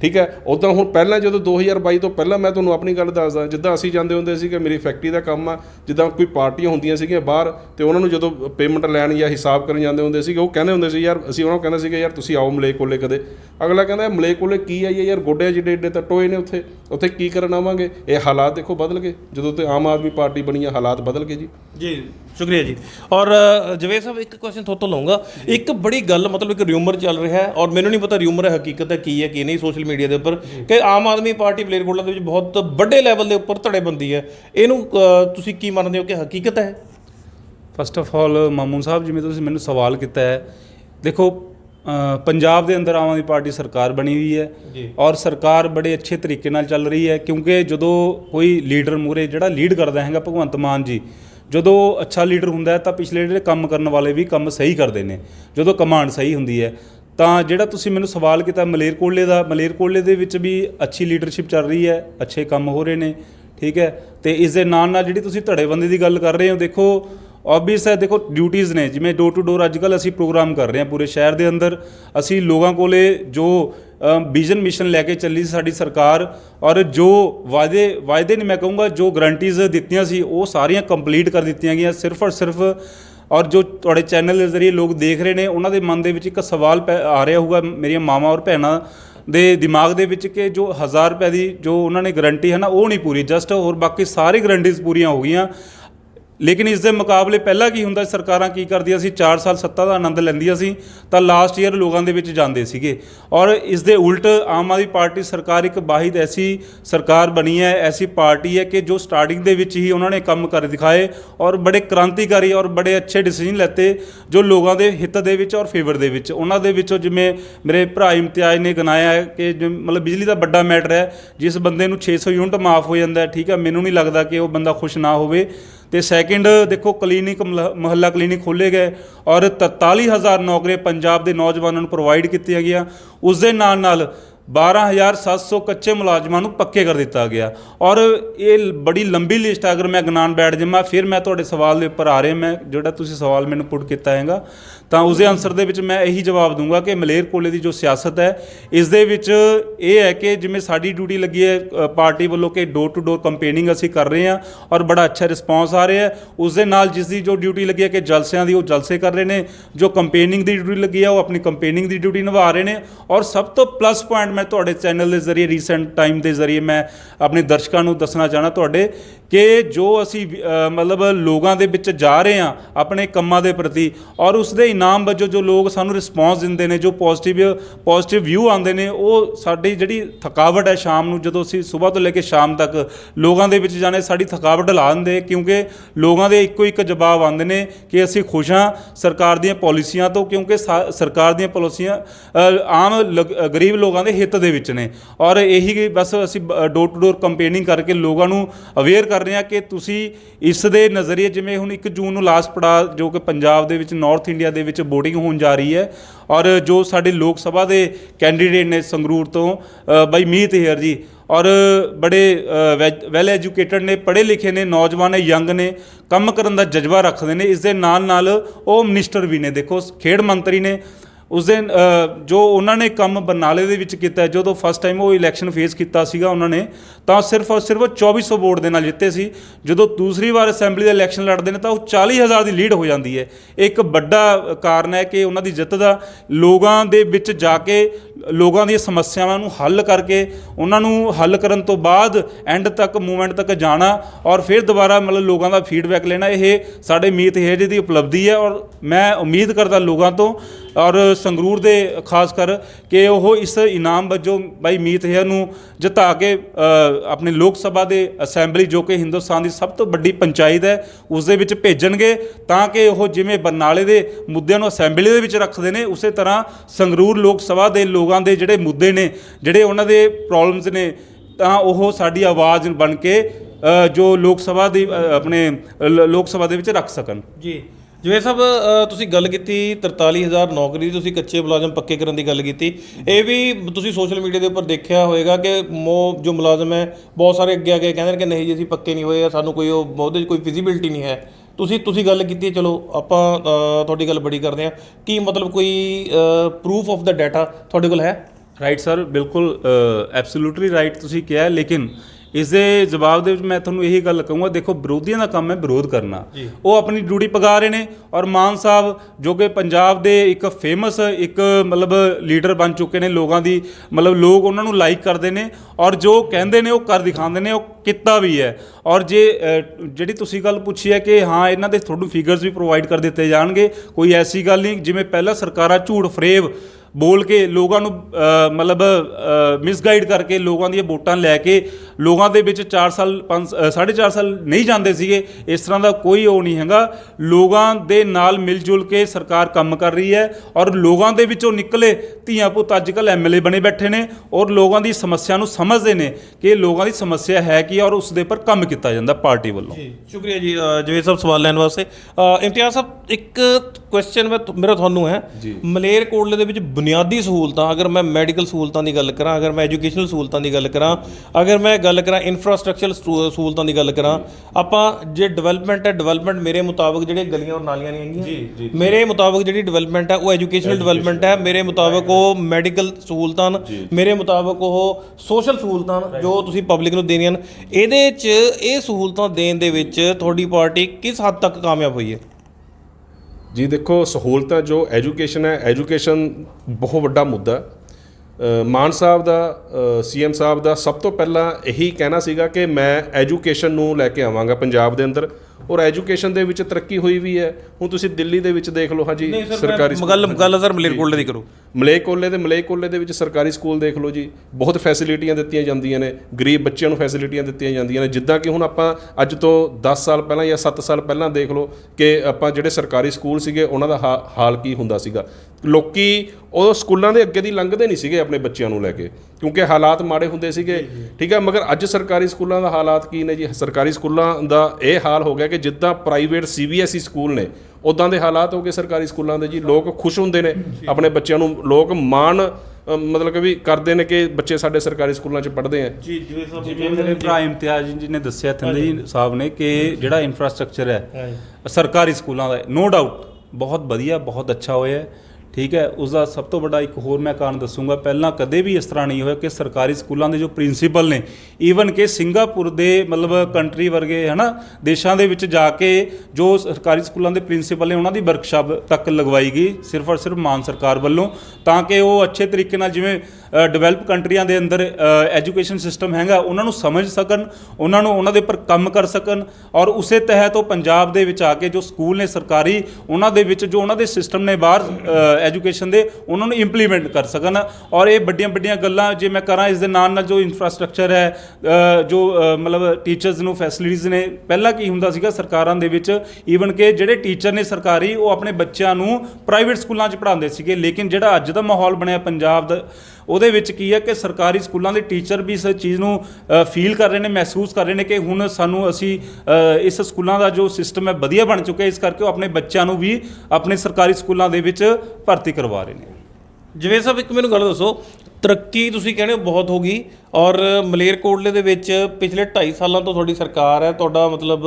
ਠੀਕ ਹੈ ਉਦਾਂ ਹੁਣ ਪਹਿਲਾਂ ਜਦੋਂ 2022 ਤੋਂ ਪਹਿਲਾਂ ਮੈਂ ਤੁਹਾਨੂੰ ਆਪਣੀ ਗੱਲ ਦੱਸਦਾ ਜਿੱਦਾਂ ਅਸੀਂ ਜਾਂਦੇ ਹੁੰਦੇ ਸੀ ਕਿ ਮੇਰੀ ਫੈਕਟਰੀ ਦਾ ਕੰਮ ਆ ਜਿੱਦਾਂ ਕੋਈ ਪਾਰਟੀਆਂ ਹੁੰਦੀਆਂ ਸੀਗੀਆਂ ਬਾਹਰ ਤੇ ਉਹਨਾਂ ਨੂੰ ਜਦੋਂ ਪੇਮੈਂਟ ਲੈਣ ਜਾਂ ਹਿਸਾਬ ਕਰਨ ਜਾਂਦੇ ਹੁੰਦੇ ਸੀਗੇ ਉਹ ਕਹਿੰਦੇ ਹੁੰਦੇ ਸੀ ਯਾਰ ਅਸੀਂ ਉਹਨਾਂ ਨੂੰ ਕਹਿੰਦੇ ਸੀਗੇ ਯਾਰ ਤੁਸੀਂ ਆਓ ਮਲੇਕੋਲੇ ਕਦੇ। ਅਗਲਾ ਕਹਿੰਦਾ ਇਹ ਮਲੇਕੋਲੇ ਕੀ ਆਈ ਯਾਰ? ਗੋਡੇ ਜਿੱਡੇ ਏਡੇ ਤਾਂ ਟੋਏ ਨੇ ਉੱਥੇ। ਉੱਥੇ ਕੀ ਕਰਨ ਆਵਾਂਗੇ? ਇਹ ਹਾਲਾਤ ਦੇਖੋ ਬਦਲ ਗਏ। ਜਦੋਂ ਤੇ ਆਮ ਆਦਮੀ ਪਾਰਟੀ ਬਣੀ ਹੈ ਹਾਲਾਤ ਬਦਲ ਗਏ ਜੀ। ਜੀ ਸ਼ੁਕਰੀਆ ਜੀ। ਔਰ ਜਵੇਦ ਸਾਹਿਬ ਇੱਕ ਕੁਐਸਚਨ ਤੁਹਾਡੇ ਤੋਂ ਲਵਾਂਗਾ ਇੱਕ ਬੜੀ ਗੱਲ ਮਤਲਬ ਇੱਕ ਰਿਊਮਰ ਚੱਲ ਰਿਹਾ ਹੈ ਔਰ ਮੈਨੂੰ ਨਹੀਂ ਪਤਾ ਰਿਊਮਰ ਹੈ ਹਕੀਕਤ ਹੈ ਕੀ ਹੈ ਕੀ ਨਹੀਂ ਸੋਸ਼ਲ ਮੀਡੀਆ ਦੇ ਉੱਪਰ ਕਿ ਆਮ ਆਦਮੀ ਪਾਰਟੀ ਮਲੇਰਕੋਟਲਾ ਦੇ ਵਿੱਚ ਬਹੁਤ ਵੱਡੇ ਲੈਵਲ ਦੇ ਉੱਪਰ ਧੜੇਬੰਦੀ ਹੈ। ਇਹਨੂੰ ਤੁਸੀਂ ਕੀ ਮੰਨਦੇ ਹੋ ਕਿ ਹਕੀਕਤ ਹੈ? ਫਸਟ ਆਫ ਆਲ ਮਾਮੂਨ ਸਾਹਿਬ ਜਿਵੇਂ ਤੁਸੀਂ ਮੈਨੂੰ ਸਵਾਲ ਕੀਤਾ ਹੈ ਦੇਖੋ ਪੰਜਾਬ ਦੇ ਅੰਦਰ ਆਮ ਆਦਮੀ ਪਾਰਟੀ ਸਰਕਾਰ ਬਣੀ ਹੋਈ ਹੈ। ਔਰ ਸਰਕਾਰ ਬੜੇ ਅੱਛੇ ਤਰੀਕੇ ਨਾਲ ਚੱਲ ਰਹੀ ਹੈ ਕਿਉਂਕਿ ਜਦੋਂ ਕੋਈ ਲੀਡਰ ਮੂਰੇ ਜਿਹੜਾ ਲੀਡ ਕਰਦਾ ਹੈਗਾ ਭਗਵੰਤ ਮਾਨ ਜੀ ਜਦੋਂ ਅੱਛਾ ਲੀਡਰ ਹੁੰਦਾ ਹੈ ਤਾਂ ਪਿਛਲੇ ਜਿਹੜੇ ਕੰਮ ਕਰਨ ਵਾਲੇ ਵੀ ਕੰਮ ਸਹੀ ਕਰਦੇ ਨੇ ਜਦੋਂ ਕਮਾਂਡ ਸਹੀ ਹੁੰਦੀ ਹੈ ਤਾਂ ਜਿਹੜਾ ਤੁਸੀਂ ਮੈਨੂੰ ਸਵਾਲ ਕੀਤਾ ਮਲੇਰਕੋਟਲੇ ਦਾ ਮਲੇਰਕੋਟਲੇ ਦੇ ਵਿੱਚ ਵੀ ਅੱਛੀ ਲੀਡਰਸ਼ਿਪ ਚੱਲ ਰਹੀ ਹੈ ਅੱਛੇ ਕੰਮ ਹੋ ਰਹੇ ਨੇ ਠੀਕ ਹੈ ਤੇ ਇਸ ਦੇ ਨਾਲ ਨਾਲ ਜਿਹੜੀ ਤੁਸੀਂ ਧੜੇਬੰਦੀ ਦੀ ਗੱਲ ਕਰ ਰਹੇ ਹੋ ਦੇਖੋ ਆਬਵੀਅਸ ਹੈ, ਦੇਖੋ ਡਿਊਟੀਆਂ ਨੇ, ਜਿਵੇਂ ਡੋਰ ਟੂ ਡੋਰ ਅੱਜਕੱਲ ਅਸੀਂ ਪ੍ਰੋਗਰਾਮ ਕਰ ਰਹੇ ਹਾਂ ਪੂਰੇ ਸ਼ਹਿਰ ਦੇ ਅੰਦਰ। ਅਸੀਂ ਲੋਕਾਂ ਕੋਲੇ ਜੋ ਵਿਜ਼ਨ ਮਿਸ਼ਨ ਲੈ ਕੇ ਚੱਲੀ ਸੀ ਸਾਡੀ ਸਰਕਾਰ ਔਰ ਜੋ ਵਾਅਦੇ ਵਾਅਦੇ ਨਹੀਂ ਮੈਂ ਕਹੂੰਗਾ, ਜੋ ਗਰੰਟੀਜ਼ ਦਿੱਤੀਆਂ ਸੀ, ਉਹ ਸਾਰੀਆਂ ਕੰਪਲੀਟ ਕਰ ਦਿੱਤੀਆਂ ਗਈਆਂ ਸਿਰਫ ਔਰ ਸਿਰਫ। ਔਰ ਜੋ ਤੁਹਾਡੇ ਚੈਨਲ ਦੇ ਜ਼ਰੀਏ ਲੋਕ ਦੇਖ ਰਹੇ ਨੇ, ਉਹਨਾਂ ਦੇ ਮਨ ਦੇ ਵਿੱਚ ਇੱਕ ਸਵਾਲ ਪੈ- ਆ ਰਿਹਾ ਹੋਊਗਾ ਮੇਰੀਆਂ ਮਾਵਾਂ ਔਰ ਭੈਣਾਂ ਦੇ ਦਿਮਾਗ ਦੇ ਵਿੱਚ ਕਿ ਜੋ 1000 ਰੁਪਏ ਦੀ ਜੋ ਉਹਨਾਂ ਨੇ ਗਾਰੰਟੀ ਹੈ ਨਾ, ਉਹ ਨਹੀਂ ਪੂਰੀ ਜਸਟ ਹੋਰ ਬਾਕੀ ਸਾਰੀ ਗਾਰੰਟੀਜ਼ ਪੂਰੀਆਂ ਹੋ ਗਈਆਂ। ਲੇਕਿਨ ਇਸ ਦੇ ਮੁਕਾਬਲੇ ਪਹਿਲਾਂ ਕੀ ਹੁੰਦਾ ਸੀ, ਸਰਕਾਰਾਂ ਕੀ ਕਰਦੀਆਂ ਸੀ? 4 ਸਾਲ ਸੱਤਾ ਦਾ ਆਨੰਦ ਲੈਂਦੀਆਂ ਸੀ ਤਾਂ ਲਾਸਟ ਈਅਰ ਲੋਕਾਂ ਦੇ ਵਿੱਚ ਜਾਂਦੇ ਸੀਗੇ। ਔਰ ਇਸ ਦੇ ਉਲਟ ਆਮ ਆਦਮੀ ਪਾਰਟੀ ਸਰਕਾਰ ਇੱਕ ਵਾਹਿਦ ਐਸੀ ਸਰਕਾਰ ਬਣੀ ਹੈ ਐਸੀ ਪਾਰਟੀ ਹੈ ਕਿ ਜੋ ਸਟਾਰਟਿੰਗ ਦੇ ਵਿੱਚ ਹੀ ਉਹਨਾਂ ਨੇ ਕੰਮ ਕਰ ਦਿਖਾਏ ਔਰ ਬੜੇ ਕ੍ਰਾਂਤੀਕਾਰੀ ਔਰ ਬੜੇ ਅੱਛੇ ਡਿਸੀਜਨ ਲੈਤੇ ਜੋ ਲੋਕਾਂ ਦੇ ਹਿੱਤ ਦੇ ਵਿੱਚ ਔਰ ਫੇਵਰ ਦੇ ਵਿੱਚ। ਉਹਨਾਂ ਦੇ ਵਿੱਚੋਂ ਜਿਵੇਂ ਮੇਰੇ ਭਰਾ ਇਮਤਿਆਜ਼ ਨੇ ਗਨਾਇਆ ਹੈ ਕਿ ਜੋ ਮਤਲਬ ਬਿਜਲੀ ਦਾ ਵੱਡਾ ਮੈਟਰ ਹੈ ਜਿਸ ਬੰਦੇ ਨੂੰ 600 ਯੂਨਿਟ ਮਾਫ ਹੋ ਜਾਂਦਾ ਠੀਕ ਹੈ ਮੈਨੂੰ ਨਹੀਂ ਲੱਗਦਾ ਕਿ ਉਹ ਬੰਦਾ ਖੁਸ਼ ਨਾ ਹੋਵੇ। ਤੇ ਸੈਕਿੰਡ ਦੇਖੋ ਕਲੀਨਿਕ ਮਹੱਲਾ ਕਲੀਨਿਕ ਖੋਲ੍ਹੇ ਗਏ ਔਰ 43000 ਨੌਕਰੀਆਂ ਪੰਜਾਬ ਦੇ ਨੌਜਵਾਨਾਂ ਨੂੰ ਪ੍ਰੋਵਾਈਡ ਕੀਤੀਆਂ ਗਿਆ ਉਸ ਦੇ ਨਾਲ ਨਾਲ 12700 ਕੱਚੇ ਮੁਲਾਜ਼ਮਾਂ ਨੂੰ ਪੱਕੇ ਕਰ ਦਿੱਤਾ ਗਿਆ। ਔਰ ਇਹ ਬੜੀ ਲੰਬੀ ਲਿਸਟ ਹੈ ਅਗਰ ਮੈਂ ਗਨਾਨ ਬੈਠ ਜਾਵਾਂ, ਫਿਰ ਮੈਂ ਤੁਹਾਡੇ ਸਵਾਲ ਦੇ ਉੱਪਰ ਆ ਰਿਹਾ। ਮੈਂ, ਜਿਹੜਾ ਤੁਸੀਂ ਸਵਾਲ ਮੈਨੂੰ ਪੁੱਟ ਕੀਤਾ ਹੈਗਾ ਤਾਂ ਉਸ ਦੇ ਆਨਸਰ ਦੇ ਵਿੱਚ ਮੈਂ ਇਹੀ ਜਵਾਬ ਦੂੰਗਾ ਕਿ ਮਲੇਰਕੋਟਲੇ ਦੀ ਜੋ ਸਿਆਸਤ ਹੈ ਇਸ ਦੇ ਵਿੱਚ ਇਹ ਹੈ ਕਿ ਜਿਵੇਂ ਸਾਡੀ ਡਿਊਟੀ ਲੱਗੀ ਹੈ ਪਾਰਟੀ ਵੱਲੋਂ ਕਿ ਡੋਰ ਟੂ ਡੋਰ ਕੰਪੇਨਿੰਗ ਅਸੀਂ ਕਰ ਰਹੇ ਹਾਂ ਔਰ ਬੜਾ ਅੱਛਾ ਰਿਸਪਾਂਸ ਆ ਰਿਹਾ ਹੈ। ਉਸ ਦੇ ਨਾਲ ਜਿਸ ਦੀ ਜੋ ਡਿਊਟੀ ਲੱਗੀ ਹੈ ਕਿ ਜਲਸਿਆਂ ਦੀ ਉਹ ਜਲਸੇ ਕਰ ਰਹੇ ਨੇ, ਜੋ ਕੰਪੇਨਿੰਗ ਦੀ ਡਿਊਟੀ ਲੱਗੀ ਹੈ, ਉਹ ਆਪਣੀ ਕੰਪੇਨਿੰਗ ਦੀ ਡਿਊਟੀ ਨਿਭਾ ਰਹੇ ਨੇ ਔਰ ਸਭ ਤੋਂ ਪਲੱਸ ਪੁਆਇੰਟ ਮੈਂ ਤੁਹਾਡੇ ਚੈਨਲ ਦੇ ਜ਼ਰੀਏ ਰੀਸੈਂਟ ਟਾਈਮ ਦੇ ਜ਼ਰੀਏ ਮੈਂ ਆਪਣੇ ਦਰਸ਼ਕਾਂ ਨੂੰ ਦੱਸਣਾ ਚਾਹਣਾ ਤੁਹਾਡੇ ਕਿ ਜੋ ਅਸੀਂ ਅ, ਮਤਲਬ ਲੋਕਾਂ ਦੇ ਵਿੱਚ ਜਾ ਰਹੇ ਹਾਂ ਆਪਣੇ ਕੰਮਾਂ ਦੇ ਪ੍ਰਤੀ ਔਰ ਉਸ ਦੇ ਇਨਾਮ ਵਜੋਂ ਜੋ ਲੋਕ ਸਾਨੂੰ ਰਿਸਪੌਂਸ ਦਿੰਦੇ ਨੇ ਜੋ ਪੋਜ਼ਿਟਿਵ ਪੋਜ਼ਿਟਿਵ ਵਿਊ ਆਉਂਦੇ ਨੇ ਉਹ ਸਾਡੀ ਜਿਹੜੀ ਥਕਾਵਟ ਹੈ ਸ਼ਾਮ ਨੂੰ ਜਦੋਂ ਅਸੀਂ ਸਵੇਰ ਤੋਂ ਲੈ ਕੇ ਸ਼ਾਮ ਤੱਕ ਲੋਕਾਂ ਦੇ ਵਿੱਚ ਜਾਣੇ ਸਾਡੀ ਥਕਾਵਟ ਲਾ ਦਿੰਦੇ ਕਿਉਂਕਿ ਲੋਕਾਂ ਦੇ ਇੱਕੋ ਇੱਕ ਜਵਾਬ ਆਉਂਦੇ ਨੇ ਕਿ ਅਸੀਂ ਖੁਸ਼ ਹਾਂ ਸਰਕਾਰ ਦੀਆਂ ਪਾਲਿਸੀਆਂ ਤੋਂ ਕਿਉਂਕਿ ਸਾ- ਸਰਕਾਰ ਦੀਆਂ ਪਾਲਿਸੀਆਂ ਅ, ਆਮ ਲਗ- ਅ, ਗਰੀਬ ਲੋਕਾਂ ਦੇ ਹਿੱਤ ਦੇ ਵਿੱਚ ਨੇ। ਔਰ ਇਹੀ ਬਸ ਅਸੀਂ ਡੋਰ ਟੂ ਡੋਰ ਕੰਪੇਨਿੰਗ ਕਰਕੇ ਲੋਕਾਂ ਨੂੰ ਅਵੇਅਰ ਕਰ ਰਹੇ ਹਾਂ ਕਿ ਤੁਸੀਂ ਇਸ ਦੇ ਨਜ਼ਰੀਏ ਜਿਵੇਂ ਹੁਣ 1 ਜੂਨ ਨੂੰ ਲਾਸਟ ਪੜਾ ਜੋ ਕਿ ਪੰਜਾਬ ਦੇ ਵਿੱਚ ਨਾਰਥ ਇੰਡੀਆ ਦੇ ਵਿੱਚ VOTING ਹੋਣ ਜਾ ਰਹੀ ਹੈ ਔਰ ਜੋ ਸਾਡੇ ਲੋਕ ਸਭਾ ਦੇ ਕੈਂਡੀਡੇਟ ਨੇ ਸੰਗਰੂਰ ਤੋਂ ਬਾਈ ਮੀਤ ਹੇਅਰ ਜੀ ਔਰ ਬੜੇ ਵੈਲ ਐਜੂਕੇਟਡ ਨੇ, ਪੜ੍ਹੇ ਲਿਖੇ ਨੇ, ਨੌਜਵਾਨ ਨੇ, ਯੰਗ ਨੇ, ਕੰਮ ਕਰਨ ਦਾ ਜਜ਼ਬਾ ਰੱਖਦੇ ਨੇ, ਇਸ ਦੇ ਨਾਲ ਨਾਲ ਉਹ ਮਿਨਿਸਟਰ ਵੀ ਨੇ। ਦੇਖੋ, ਖੇਡ ਮੰਤਰੀ ਨੇ ਉਸ ਦਿਨ ਜੋ ਉਹਨਾਂ ਨੇ ਕੰਮ ਬਰਨਾਲੇ ਦੇ ਵਿੱਚ ਕੀਤਾ, ਜਦੋਂ ਫਸਟ ਟਾਈਮ ਉਹ ਇਲੈਕਸ਼ਨ ਫੇਸ ਕੀਤਾ ਸੀਗਾ ਉਹਨਾਂ ਨੇ, ਤਾਂ ਸਿਰਫ ਔਰ ਸਿਰਫ 2400 ਵੋਟ ਦੇ ਨਾਲ ਜਿੱਤੇ ਸੀ। ਜਦੋਂ ਦੂਸਰੀ ਵਾਰ ਅਸੈਂਬਲੀ ਦਾ ਇਲੈਕਸ਼ਨ ਲੜਦੇ ਨੇ, ਤਾਂ ਉਹ 40000 ਦੀ ਲੀਡ ਹੋ ਜਾਂਦੀ ਹੈ। ਇਹ ਇੱਕ ਵੱਡਾ ਕਾਰਨ ਹੈ ਕਿ ਉਹਨਾਂ ਦੀ ਜਿੱਤ ਦਾ, ਲੋਕਾਂ ਦੇ ਵਿੱਚ ਜਾ ਕੇ ਲੋਕਾਂ ਦੀਆਂ ਸਮੱਸਿਆਵਾਂ ਨੂੰ ਹੱਲ ਕਰਕੇ, ਉਹਨਾਂ ਨੂੰ ਹੱਲ ਕਰਨ ਤੋਂ ਬਾਅਦ ਐਂਡ ਤੱਕ ਮੂਵਮੈਂਟ ਤੱਕ ਜਾਣਾ ਔਰ ਫਿਰ ਦੁਬਾਰਾ ਮਤਲਬ ਲੋਕਾਂ ਦਾ ਫੀਡਬੈਕ ਲੈਣਾ, ਇਹ ਸਾਡੇ ਮੀਤ ਹੇਜ ਦੀ ਉਪਲਬਧੀ ਹੈ ਔਰ ਮੈਂ ਉਮੀਦ ਕਰਦਾ ਲੋਕਾਂ ਤੋਂ ਔਰ ਸੰਗਰੂਰ ਦੇ ਖਾਸ ਕਰ ਕਿ ਉਹ ਇਸ ਇਨਾਮ ਵਜੋਂ ਬਾਈ ਮੀਤ ਹੇਅਰ ਨੂੰ ਜਿਤਾ ਕੇ ਆਪਣੇ ਲੋਕ ਸਭਾ ਦੇ ਅਸੈਂਬਲੀ ਜੋ ਕਿ ਹਿੰਦੁਸਤਾਨ ਦੀ ਸਭ ਤੋਂ ਵੱਡੀ ਪੰਚਾਇਤ ਹੈ, ਉਸ ਦੇ ਵਿੱਚ ਭੇਜਣਗੇ ਤਾਂ ਕਿ ਉਹ ਜਿਵੇਂ ਬਰਨਾਲੇ ਦੇ ਮੁੱਦਿਆਂ ਨੂੰ ਅਸੈਂਬਲੀ ਦੇ ਵਿੱਚ ਰੱਖਦੇ ਨੇ, ਉਸੇ ਤਰ੍ਹਾਂ ਸੰਗਰੂਰ ਲੋਕ ਸਭਾ ਦੇ ਲੋਕਾਂ ਦੇ ਜਿਹੜੇ ਮੁੱਦੇ ਨੇ, ਜਿਹੜੇ ਉਹਨਾਂ ਦੇ ਪ੍ਰੋਬਲਮਸ ਨੇ, ਤਾਂ ਉਹ ਸਾਡੀ ਆਵਾਜ਼ ਬਣ ਕੇ ਜੋ ਲੋਕ ਸਭਾ ਦੀ ਆਪਣੇ ਲੋਕ ਸਭਾ ਦੇ ਵਿੱਚ ਰੱਖ ਸਕਣ। ਜੀ। ਜਿਵੇਂ ਸਭ ਤੁਸੀਂ ਗੱਲ ਕੀਤੀ 43000 ਨੌਕਰੀ ਦੀ, ਤੁਸੀਂ ਕੱਚੇ ਮੁਲਾਜ਼ਮ ਪੱਕੇ ਕਰਨ ਦੀ ਗੱਲ ਕੀਤੀ। ਇਹ ਵੀ ਤੁਸੀਂ ਸੋਸ਼ਲ ਮੀਡੀਆ ਦੇ ਉੱਪਰ ਦੇਖਿਆ ਹੋਵੇਗਾ ਕਿ ਮੋ, ਜੋ ਮੁਲਾਜ਼ਮ ਹੈ, ਬਹੁਤ ਸਾਰੇ ਅੱਗੇ ਆ ਕੇ ਕਹਿੰਦੇ ਨੇ ਕਿ ਨਹੀਂ ਜੀ, ਅਸੀਂ ਪੱਕੇ ਨਹੀਂ ਹੋਏ, ਸਾਨੂੰ ਕੋਈ ਉਹ, ਉਹਦੇ 'ਚ ਕੋਈ ਫਿਜ਼ੀਬਿਲਟੀ ਨਹੀਂ ਹੈ। ਤੁਸੀਂ ਤੁਸੀਂ ਗੱਲ ਕੀਤੀ ਚਲੋ, ਆਪਾਂ ਤੁਹਾਡੀ ਗੱਲ ਬੜੀ ਕਰਦੇ ਹਾਂ। ਕੀ ਮਤਲਬ ਕੋਈ ਪ੍ਰੂਫ ਆਫ ਦਾ ਡਾਟਾ ਤੁਹਾਡੇ ਕੋਲ ਹੈ? ਰਾਈਟ ਸਰ ਬਿਲਕੁਲ ਐਬਸੋਲੂਟਲੀ ਰਾਈਟ ਤੁਸੀਂ ਕਿਹਾ ਲੇਕਿਨ ਇਸ ਦੇ ਜਵਾਬ ਦੇ ਵਿੱਚ ਮੈਂ ਤੁਹਾਨੂੰ ਇਹੀ ਗੱਲ ਕਹੂੰਗਾ ਦੇਖੋ ਵਿਰੋਧੀਆਂ ਦਾ ਕੰਮ ਹੈ ਵਿਰੋਧ ਕਰਨਾ। ਉਹ ਆਪਣੀ ਡਿਊਟੀ ਪਗਾ ਰਹੇ ਨੇ ਔਰ ਮਾਨ ਸਾਹਿਬ ਜੋ ਕਿ ਪੰਜਾਬ ਦੇ ਇੱਕ ਫੇਮਸ ਇੱਕ ਮਤਲਬ ਲੀਡਰ ਬਣ ਚੁੱਕੇ ਨੇ ਲੋਕਾਂ ਦੀ ਮਤਲਬ ਲੋਕ ਉਹਨਾਂ ਨੂੰ ਲਾਈਕ ਕਰਦੇ ਨੇ ਔਰ ਜੋ ਕਹਿੰਦੇ ਨੇ ਉਹ ਕਰ ਦਿਖਾਉਂਦੇ ਨੇ ਉਹ ਕੀਤਾ ਵੀ ਹੈ। ਔਰ ਜੇ ਜਿਹੜੀ ਤੁਸੀਂ ਗੱਲ ਪੁੱਛੀ ਹੈ ਕਿ ਹਾਂ ਇਹਨਾਂ ਦੇ ਤੁਹਾਨੂੰ ਫਿਗਰਸ ਵੀ ਪ੍ਰੋਵਾਈਡ ਕਰ ਦਿੱਤੇ ਜਾਣਗੇ ਕੋਈ ਐਸੀ ਗੱਲ ਨਹੀਂ ਜਿਵੇਂ ਪਹਿਲਾਂ ਸਰਕਾਰਾਂ ਝੂਠ ਫਰੇਬ ਬੋਲ ਕੇ ਲੋਕਾਂ ਨੂੰ ਅ, ਮਤਲਬ ਮਿਸਗਾਈਡ ਕਰਕੇ ਲੋਕਾਂ ਦੀਆਂ ਵੋਟਾਂ ਲੈ ਕੇ ਲੋਕਾਂ ਦੇ ਵਿੱਚ 4 ਸਾਲ 5 4.5 ਸਾਲ ਨਹੀਂ ਜਾਂਦੇ ਸੀਗੇ ਇਸ ਤਰ੍ਹਾਂ ਦਾ ਕੋਈ ਉਹ ਨਹੀਂ ਹੈਗਾ। ਲੋਕਾਂ ਦੇ ਨਾਲ ਮਿਲ ਜੁਲ ਕੇ ਸਰਕਾਰ ਕੰਮ ਕਰ ਰਹੀ ਹੈ ਔਰ ਲੋਕਾਂ ਦੇ ਵਿੱਚੋਂ ਨਿਕਲੇ ਧੀਆਂ ਪੁੱਤ ਅੱਜ ਕੱਲ੍ਹ ਐਮਐਲਏ ਬਣੇ ਬੈਠੇ ਨੇ ਔਰ ਲੋਕਾਂ ਦੀ ਸਮੱਸਿਆ ਨੂੰ ਸਮਝਦੇ ਨੇ ਕਿ ਲੋਕਾਂ ਦੀ ਸਮੱਸਿਆ ਹੈ ਕੀ ਔਰ ਉਸ ਦੇ ਉੱਪਰ ਕੰਮ ਕੀਤਾ ਜਾਂਦਾ ਪਾਰਟੀ ਵੱਲੋਂ। ਜੀ ਸ਼ੁਕਰੀਆ ਜੀ ਅ, ਜਵੇਦ ਸਾਹਿਬ ਸਵਾਲ ਲੈਣ ਵਾਸਤੇ। ਅ, ਇਮਤਿਆਜ਼ ਸਾਹਿਬ ਇੱਕ ਕੁਐਸਚਨ ਮੈਂ ਮੇਰਾ ਤੁਹਾਨੂੰ ਹੈ। ਮਲੇਰ ਕੋਟਲੇ ਦੇ ਵਿੱਚ ਬੁਨਿਆਦੀ ਸਹੂਲਤਾਂ ਅਗਰ ਮੈਂ ਮੈਡੀਕਲ ਸਹੂਲਤਾਂ ਦੀ ਗੱਲ ਕਰਾਂ ਅਗਰ ਮੈਂ ਐਜੂਕੇਸ਼ਨਲ ਸਹੂਲਤਾਂ ਦੀ ਗੱਲ ਕਰਾਂ ਅਗਰ ਮੈਂ ਗੱਲ ਕਰਾਂ ਇਨਫਰਾਸਟ੍ਰਕਚਰ ਸਹੂਲਤਾਂ ਦੀ ਗੱਲ ਕਰਾਂ ਆਪਾਂ ਜੇ ਡਿਵੈਲਪਮੈਂਟ ਹੈ ਡਿਵੈਲਪਮੈਂਟ ਮੇਰੇ ਮੁਤਾਬਕ ਜਿਹੜੀਆਂ ਗਲੀਆਂ ਔਰ ਨਾਲੀਆਂ ਨਹੀਂ ਹੈਗੀਆਂ। ਜੀ ਜੀ ਮੇਰੇ ਮੁਤਾਬਕ ਜਿਹੜੀ ਡਿਵੈਲਪਮੈਂਟ ਹੈ ਉਹ ਐਜੂਕੇਸ਼ਨਲ ਡਿਵੈਲਪਮੈਂਟ ਹੈ। ਮੇਰੇ ਮੁਤਾਬਕ ਉਹ ਮੈਡੀਕਲ ਸਹੂਲਤਾਂ ਮੇਰੇ ਮੁਤਾਬਕ ਉਹ ਸੋਸ਼ਲ ਸਹੂਲਤਾਂ ਜੋ ਤੁਸੀਂ ਪਬਲਿਕ ਨੂੰ ਦੇਣੀਆਂ ਇਹਦੇ 'ਚ ਇਹ ਸਹੂਲਤਾਂ ਦੇਣ ਦੇ ਵਿੱਚ ਤੁਹਾਡੀ ਪਾਰਟੀ ਕਿਸ ਹੱਦ ਤੱਕ ਕਾਮਯਾਬ ਹੋਈ ਹੈ? ਜੀ ਦੇਖੋ ਸਹੂਲਤਾਂ ਜੋ ਐਜੂਕੇਸ਼ਨ ਹੈ ਐਜੂਕੇਸ਼ਨ ਬਹੁਤ ਵੱਡਾ ਮੁੱਦਾ ਮਾਨ ਸਾਹਿਬ ਦਾ ਸੀਐਮ ਸਾਹਿਬ ਦਾ ਸਭ ਤੋਂ ਪਹਿਲਾਂ ਇਹੀ ਕਹਿਣਾ ਸੀਗਾ ਕਿ ਮੈਂ ਐਜੂਕੇਸ਼ਨ ਨੂੰ ਲੈ ਕੇ ਆਵਾਂਗਾ ਪੰਜਾਬ ਦੇ ਅੰਦਰ ਔਰ ਐਜੂਕੇਸ਼ਨ ਦੇ ਵਿੱਚ ਤਰੱਕੀ ਹੋਈ ਵੀ ਹੈ। ਹੁਣ ਤੁਸੀਂ ਦਿੱਲੀ ਦੇ ਵਿੱਚ ਦੇਖ ਲਓ ਹਾਂਜੀ ਸਰਕਾਰੀ ਗੱਲ ਗੱਲ ਸਰ ਮਲੇਰਕੋਟਲੇ ਦੀ ਕਰੋ। ਮਲੇਕੋਲੇ ਦੇ ਮਲੇਕੋਲੇ ਦੇ ਵਿੱਚ ਸਰਕਾਰੀ ਸਕੂਲ ਦੇਖ ਲਓ ਜੀ, ਬਹੁਤ ਫੈਸਿਲਿਟੀਆਂ ਦਿੱਤੀਆਂ ਜਾਂਦੀਆਂ ਨੇ, ਗਰੀਬ ਬੱਚਿਆਂ ਨੂੰ ਫੈਸਿਲਿਟੀਆਂ ਦਿੱਤੀਆਂ ਜਾਂਦੀਆਂ ਨੇ, ਜਿੱਦਾਂ ਕਿ ਹੁਣ ਆਪਾਂ ਅੱਜ ਤੋਂ 10 ਸਾਲ ਪਹਿਲਾਂ ਜਾਂ 7 ਸਾਲ ਪਹਿਲਾਂ ਦੇਖ ਲਓ ਕਿ ਆਪਾਂ ਜਿਹੜੇ ਸਰਕਾਰੀ ਸਕੂਲ ਸੀਗੇ, ਉਹਨਾਂ ਦਾ ਹਾ- ਹਾਲ ਕੀ ਹੁੰਦਾ ਸੀਗਾ। ਲੋਕੀ ਉਹ ਸਕੂਲਾਂ ਦੇ ਅੱਗੇ ਦੀ ਲੰਘਦੇ ਨਹੀਂ ਸੀਗੇ ਆਪਣੇ ਬੱਚਿਆਂ ਨੂੰ ਲੈ ਕੇ, ਕਿਉਂਕਿ ਹਾਲਾਤ ਮਾੜੇ ਹੁੰਦੇ ਸੀਗੇ। ਠੀਕ ਹੈ ਮਗਰ ਅੱਜ ਸਰਕਾਰੀ ਸਕੂਲਾਂ ਦਾ ਹਾਲਾਤ ਕੀ ਨੇ ਜੀ? ਸਰਕਾਰੀ ਸਕੂਲਾਂ ਦਾ ਇਹ ਹਾਲ ਹੋ ਗਿਆ ਕਿ ਜਿੱਦਾਂ ਪ੍ਰਾਈਵੇਟ ਸੀਬੀਐਸਈ ਸਕੂਲ ਨੇ ਉਦਾਂ ਦੇ ਹਾਲਾਤ ਹੋ ਗਏ ਸਰਕਾਰੀ ਸਕੂਲਾਂ ਦੇ ਜੀ ਲੋਕ ਖੁਸ਼ ਹੁੰਦੇ ਨੇ ਆਪਣੇ ਬੱਚਿਆਂ ਨੂੰ ਲੋਕ ਮਾਣ ਮਤਲਬ ਕਿ ਵੀ ਕਰਦੇ ਨੇ ਕਿ ਬੱਚੇ ਸਾਡੇ ਸਰਕਾਰੀ ਸਕੂਲਾਂ 'ਚ ਪੜ੍ਹਦੇ ਆ। ਜੀ ਜਿਵੇਂ ਸਾਹਿਬ ਜਿਵੇਂ ਮੇਰੇ ਭਰਾ ਇਮਤਿਆਜ਼ ਜੀ ਨੇ ਦੱਸਿਆ ਥੰਦੇ ਜੀ ਸਾਹਿਬ ਨੇ ਕਿ ਜਿਹੜਾ ਇਨਫਰਾਸਟ੍ਰਕਚਰ ਹੈ ਸਰਕਾਰੀ ਸਕੂਲਾਂ ਦਾ ਨੋ ਡਾਊਟ ਬਹੁਤ ਵਧੀਆ ਬਹੁਤ ਅੱਛਾ ਹੋਇਆ ਹੈ। ਠੀਕ ਹੈ ਉਸ ਦਾ ਸਭ ਤੋਂ ਵੱਡਾ ਇੱਕ ਹੋਰ ਮੈਂ ਕਾਰਨ ਦੱਸੂਗਾ। ਪਹਿਲਾਂ ਕਦੇ ਵੀ ਇਸ ਤਰ੍ਹਾਂ ਨਹੀਂ ਹੋਇਆ ਕਿ ਸਰਕਾਰੀ ਸਕੂਲਾਂ ਦੇ ਜੋ ਪ੍ਰਿੰਸੀਪਲ ਨੇ ਈਵਨ ਕਿ ਸਿੰਗਾਪੁਰ ਦੇ ਮਤਲਬ ਕੰਟਰੀ ਵਰਗੇ, ਹਨਾ, ਦੇਸ਼ਾਂ ਦੇ ਵਿੱਚ ਜਾ ਕੇ ਜੋ ਸਰਕਾਰੀ ਸਕੂਲਾਂ ਦੇ ਪ੍ਰਿੰਸੀਪਲ ਨੇ ਉਹਨਾਂ ਦੀ ਵਰਕਸ਼ਾਪ ਤੱਕ ਲਗਵਾਈ ਗਈ, ਸਿਰਫ ਔਰ ਸਿਰਫ ਮਾਨ ਸਰਕਾਰ ਵੱਲੋਂ, ਤਾਂ ਕਿ ਉਹ ਅੱਛੇ ਤਰੀਕੇ ਨਾਲ ਜਿਵੇਂ ਡਿਵੈਲਪ ਕੰਟਰੀਆਂ ਦੇ ਅੰਦਰ ਐਜੂਕੇਸ਼ਨ ਸਿਸਟਮ ਹੈਗਾ, ਉਹਨਾਂ ਨੂੰ ਸਮਝ ਸਕਣ, ਉਹਨਾਂ ਨੂੰ ਉਹਨਾਂ ਦੇ ਉੱਪਰ ਕੰਮ ਕਰ ਸਕਣ, ਔਰ ਉਸੇ ਤਹਿਤ ਉਹ ਪੰਜਾਬ ਦੇ ਵਿੱਚ ਆ ਕੇ ਜੋ ਸਕੂਲ ਨੇ ਸਰਕਾਰੀ, ਉਹਨਾਂ ਦੇ ਵਿੱਚ ਜੋ ਉਹਨਾਂ ਦੇ ਸਿਸਟਮ ਨੇ ਬਾਹਰ ਐਜੂਕੇਸ਼ਨ ਦੇ, ਉਹਨਾਂ ਨੂੰ ਇੰਪਲੀਮੈਂਟ ਕਰ ਸਕਣ। ਔਰ ਇਹ ਵੱਡੀਆਂ ਵੱਡੀਆਂ ਗੱਲਾਂ, ਜੇ ਮੈਂ ਕਰਾਂ, ਇਸ ਦੇ ਨਾਲ ਨਾਲ ਜੋ ਇਨਫਰਾਸਟ੍ਰਕਚਰ ਹੈ ਜੋ ਮਤਲਬ ਟੀਚਰਸ ਨੂੰ ਫੈਸਿਲਿਟੀਜ਼ ਨੇ, ਪਹਿਲਾਂ ਕੀ ਹੁੰਦਾ ਸੀਗਾ ਸਰਕਾਰਾਂ ਦੇ ਵਿੱਚ ਈਵਨ ਕਿ ਜਿਹੜੇ ਟੀਚਰ ਨੇ ਸਰਕਾਰੀ, ਉਹ ਆਪਣੇ ਬੱਚਿਆਂ ਨੂੰ ਪ੍ਰਾਈਵੇਟ ਸਕੂਲਾਂ 'ਚ ਪੜ੍ਹਾਉਂਦੇ ਸੀਗੇ। ਲੇਕਿਨ ਜਿਹੜਾ ਅੱਜ ਦਾ ਮਾਹੌਲ ਬਣਿਆ ਪੰਜਾਬ ਦਾ ਉਹਦੇ ਵਿੱਚ ਕੀ ਹੈ ਕਿ ਸਰਕਾਰੀ ਸਕੂਲਾਂ ਦੇ ਟੀਚਰ ਵੀ ਇਸ ਚੀਜ਼ ਨੂੰ ਫੀਲ ਕਰ ਰਹੇ ਨੇ, ਮਹਿਸੂਸ ਕਰ ਰਹੇ ਨੇ ਕਿ ਹੁਣ ਸਾਨੂੰ ਅਸੀਂ ਇਸ ਸਕੂਲਾਂ ਦਾ ਜੋ ਸਿਸਟਮ ਹੈ ਵਧੀਆ ਬਣ ਚੁੱਕਿਆ ਇਸ ਕਰਕੇ ਉਹ ਆਪਣੇ ਬੱਚਿਆਂ ਨੂੰ ਵੀ ਆਪਣੇ ਸਰਕਾਰੀ ਸਕੂਲਾਂ ਦੇ ਵਿੱਚ ਭਰਤੀ ਕਰਵਾ ਰਹੇ ਨੇ। ਜਿਵੇਂ ਸਾਹਿਬ ਇੱਕ ਮੈਨੂੰ ਗੱਲ ਦੱਸੋ ਤਰੱਕੀ ਤੁਸੀਂ ਕਹਿੰਦੇ ਹੋ ਬਹੁਤ ਹੋ ਗਈ ਔਰ ਮਲੇਰਕੋਟਲੇ ਦੇ ਵਿੱਚ ਪਿਛਲੇ 2.5 ਸਾਲਾਂ ਤੋਂ ਤੁਹਾਡੀ ਸਰਕਾਰ ਹੈ ਤੁਹਾਡਾ ਮਤਲਬ